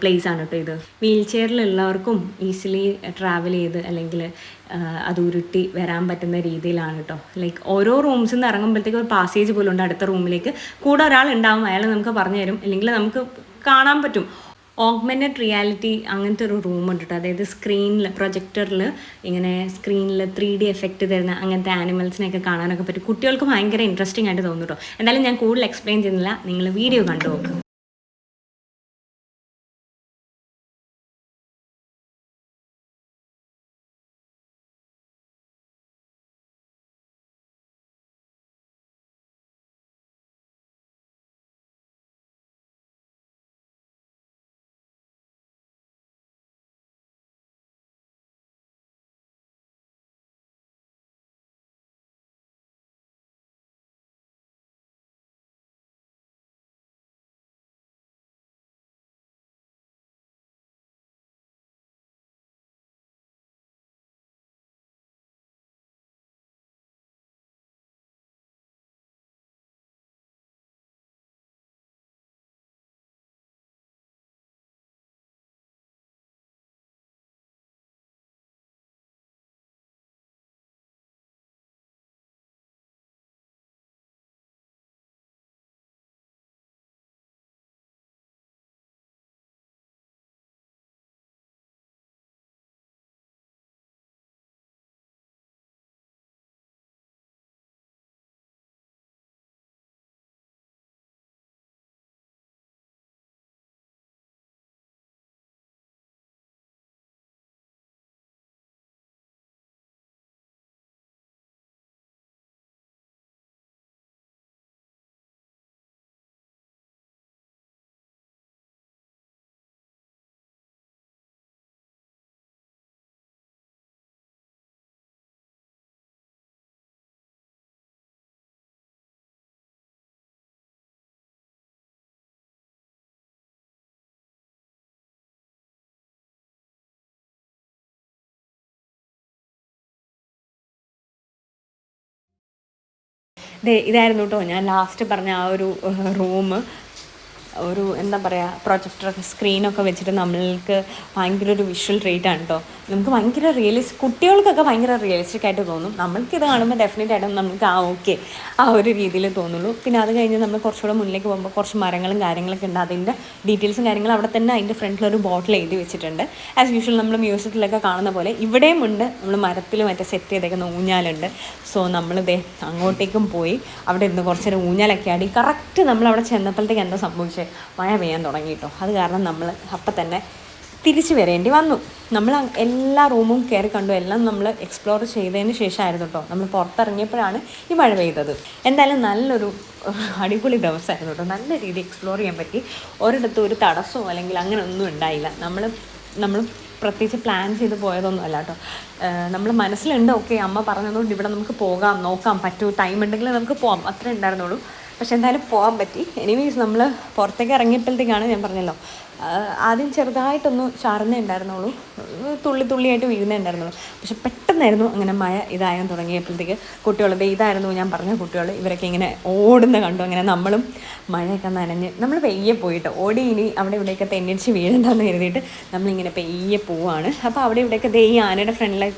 പ്ലേസ് ആണ് കേട്ടോ ഇത്. വീൽ ചെയറിലുള്ളവർക്കും ഈസിലി ട്രാവൽ ചെയ്ത് അല്ലെങ്കിൽ അത് ഉരുട്ടി വരാൻ പറ്റുന്ന രീതിയിലാണ് കേട്ടോ ലൈക്ക് ഓരോ റൂംസിൽ നിന്ന് ഇറങ്ങുമ്പോഴത്തേക്ക് ഒരു പാസേജ് പോലും ഉണ്ട്. അടുത്ത റൂമിലേക്ക് കൂടെ ഒരാൾ ഉണ്ടാവും. അയാൾ നമുക്ക് പറഞ്ഞു തരും. അല്ലെങ്കിൽ നമുക്ക് കാണാൻ പറ്റും. ഓഗ്മെന്റഡ് റിയാലിറ്റി അങ്ങനത്തെ ഒരു റൂം ഉണ്ട് കേട്ടോ അതായത് സ്ക്രീനിൽ പ്രൊജക്ടറിൽ ഇങ്ങനെ സ്ക്രീനിൽ ത്രീ ഡി എഫക്റ്റ് തരുന്ന അങ്ങനത്തെ ആനിമൽസിനെയൊക്കെ കാണാനൊക്കെ പറ്റും. കുട്ടികൾക്ക് ഭയങ്കര ഇൻട്രസ്റ്റിംഗ് ആയിട്ട് തോന്നും കേട്ടോ എന്തായാലും ഞാൻ കൂടുതൽ എക്സ്പ്ലെയിൻ ചെയ്യുന്നില്ല. നിങ്ങൾ വീഡിയോ കണ്ടു നോക്കുക ഇതായിരുന്നു കേട്ടോ ഞാൻ ലാസ്റ്റ് പറഞ്ഞ ആ ഒരു റൂം ഒരു എന്താ പറയുക പ്രൊജക്ടറൊക്കെ സ്ക്രീനൊക്കെ വെച്ചിട്ട് നമ്മൾക്ക് ഭയങ്കര ഒരു വിഷ്വൽ റേറ്റ് ആണ് കേട്ടോ നമുക്ക് ഭയങ്കര റിയലിസ്റ്റ് കുട്ടികൾക്കൊക്കെ ഭയങ്കര റിയലിസ്റ്റിക് ആയിട്ട് തോന്നും. നമ്മൾക്ക് ഇത് കാണുമ്പോൾ ഡെഫിനറ്റ് ആയിട്ടും നമുക്ക് ആ ഓക്കെ ആ ഒരു രീതിയിൽ തോന്നുള്ളൂ. പിന്നെ അത് കഴിഞ്ഞ് നമ്മൾ കുറച്ചുകൂടെ മുന്നിലേക്ക് പോകുമ്പോൾ കുറച്ച് മരങ്ങളും കാര്യങ്ങളൊക്കെ ഉണ്ട്. അതിന്റെ ഡീറ്റെയിൽസും കാര്യങ്ങളും അവിടെ തന്നെ അതിന്റെ ഫ്രണ്ടിൽ ഒരു ബോട്ടിൽ എഴുതി വെച്ചിട്ടുണ്ട്. ആസ് യൂഷ്വൽ നമ്മൾ മ്യൂസിയത്തിലൊക്കെ കാണുന്ന പോലെ ഇവിടെയും ഉണ്ട്. നമ്മൾ മരത്തിൽ മറ്റേ സെറ്റ് ചെയ്തേക്കുന്ന ഊഞ്ഞാലുണ്ട്. സോ നമ്മളിതേ അങ്ങോട്ടേക്കും പോയി. അവിടെ ഇരുന്ന് കുറച്ചൊരു ഊഞ്ഞാലൊക്കെ ആടി. കറക്റ്റ് നമ്മൾ അവിടെ ചെന്നപ്പോഴത്തേക്ക് എന്താ സംഭവിച്ചത്? മഴ പെയ്യാൻ തുടങ്ങി കേട്ടോ. അത് കാരണം നമ്മൾ അപ്പം തന്നെ തിരിച്ചു വരേണ്ടി വന്നു. നമ്മൾ എല്ലാ റൂമും കയറി കണ്ടു. എല്ലാം നമ്മൾ എക്സ്പ്ലോർ ചെയ്തതിന് ശേഷമായിരുന്നു കേട്ടോ. നമ്മൾ പുറത്തിറങ്ങിയപ്പോഴാണ് ഈ മഴ പെയ്തത്. എന്തായാലും നല്ലൊരു അടിപൊളി ദിവസമായിരുന്നു കേട്ടോ. നല്ല രീതിയിൽ എക്സ്പ്ലോർ ചെയ്യാൻ പറ്റി. ഒരിടത്തും ഒരു തടസ്സമോ അല്ലെങ്കിൽ അങ്ങനെ ഒന്നും ഉണ്ടായില്ല. നമ്മൾ നമ്മൾ പ്രത്യേകിച്ച് പ്ലാൻ ചെയ്ത് പോയതൊന്നും അല്ല കേട്ടോ. നമ്മൾ മനസ്സിലുണ്ട് ഓക്കെ അമ്മ പറഞ്ഞതുകൊണ്ട് ഇവിടെ നമുക്ക് പോകാം നോക്കാം പറ്റൂ ടൈം ഉണ്ടെങ്കിൽ നമുക്ക് പോകാം അത്രേ ഉണ്ടായിരുന്നുള്ളൂ. പക്ഷെ എന്തായാലും പോകാൻ പറ്റി. എനിവേസ് നമ്മൾ പുറത്തേക്ക് ഇറങ്ങിയപ്പോഴത്തേക്കാണ് ഞാൻ പറഞ്ഞല്ലോ. ആദ്യം ചെറുതായിട്ടൊന്ന് ചാറുന്നേ ഉണ്ടായിരുന്നുള്ളൂ. തുള്ളി തുള്ളിയായിട്ട് വീഴുന്നേ ഉണ്ടായിരുന്നുള്ളൂ. പക്ഷെ പെട്ടെന്നായിരുന്നു അങ്ങനെ മഴ ഇതായാൻ തുടങ്ങിയപ്പോഴത്തേക്ക് കുട്ടികളത് ഇതായിരുന്നു ഞാൻ പറഞ്ഞ കുട്ടികൾ ഇവരൊക്കെ ഇങ്ങനെ ഓടുന്ന കണ്ടു. അങ്ങനെ നമ്മളും മഴയൊക്കെ നനഞ്ഞ് നമ്മൾ പെയ്യെ പോയിട്ട് ഓടി ഇനി അവിടെ ഇവിടെയൊക്കെ തെന്നിടിച്ച് വീഴണ്ടെന്ന് കരുതിയിട്ട് നമ്മളിങ്ങനെ പെയ്യെ പോവാണ്. അപ്പോൾ അവിടെ ഇവിടെയൊക്കെ ദേ ഈ ആനയുടെ ഫ്രണ്ടിലെ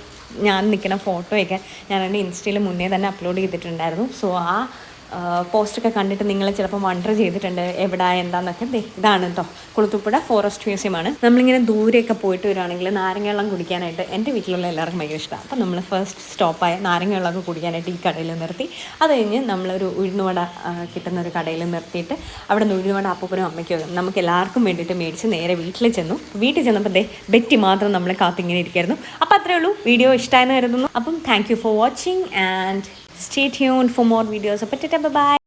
ഞാൻ നിൽക്കുന്ന ഫോട്ടോയൊക്കെ ഞാൻ എന്റെ ഇൻസ്റ്റയിൽ മുന്നേ തന്നെ അപ്ലോഡ് ചെയ്തിട്ടുണ്ടായിരുന്നു. സോ ആ പോസ്റ്റൊക്കെ കണ്ടിട്ട് നിങ്ങൾ ചിലപ്പോൾ വണ്ടർ ചെയ്തിട്ടുണ്ട് എവിടെ എന്താന്നൊക്കെ. ഇതാണ് കേട്ടോ കുളുത്തുപ്പുഴ ഫോറസ്റ്റ് മ്യൂസിയമാണ് നമ്മളിങ്ങനെ ദൂരെയൊക്കെ പോയിട്ട് വരികയാണെങ്കിൽ നാരങ്ങ വെള്ളം കുടിക്കാനായിട്ട് എന്റെ വീട്ടിലുള്ള എല്ലാവർക്കും ഭയങ്കര ഇഷ്ടമാണ് അപ്പം നമ്മൾ ഫസ്റ്റ് സ്റ്റോപ്പായ നാരങ്ങ വെള്ളമൊക്കെ കുടിക്കാനായിട്ട് ഈ കടയിൽ നിർത്തി. അത് കഴിഞ്ഞ് നമ്മളൊരു ഉഴുന്നുവട കിട്ടുന്ന ഒരു കടയിൽ നിർത്തിയിട്ട് അവിടെ നിന്ന് ഉഴുന്നുവട അപ്പൂപ്പനും അമ്മയ്ക്കും നമുക്ക് എല്ലാവർക്കും വേണ്ടിയിട്ട് മേടിച്ച് നേരെ വീട്ടിൽ ചെന്നു. വീട്ടിൽ ചെന്നപ്പോൾ ദേ ബെറ്റി മാത്രം നമ്മളെ കാത്തിങ്ങനെ ഇരിക്കായിരുന്നു. അപ്പോൾ അത്രേ ഉള്ളൂ. വീഡിയോ ഇഷ്ടമായെന്ന് കരുതുന്നു. അപ്പം thank for watching and stay tune for more videos അപ്പോൾ ബൈ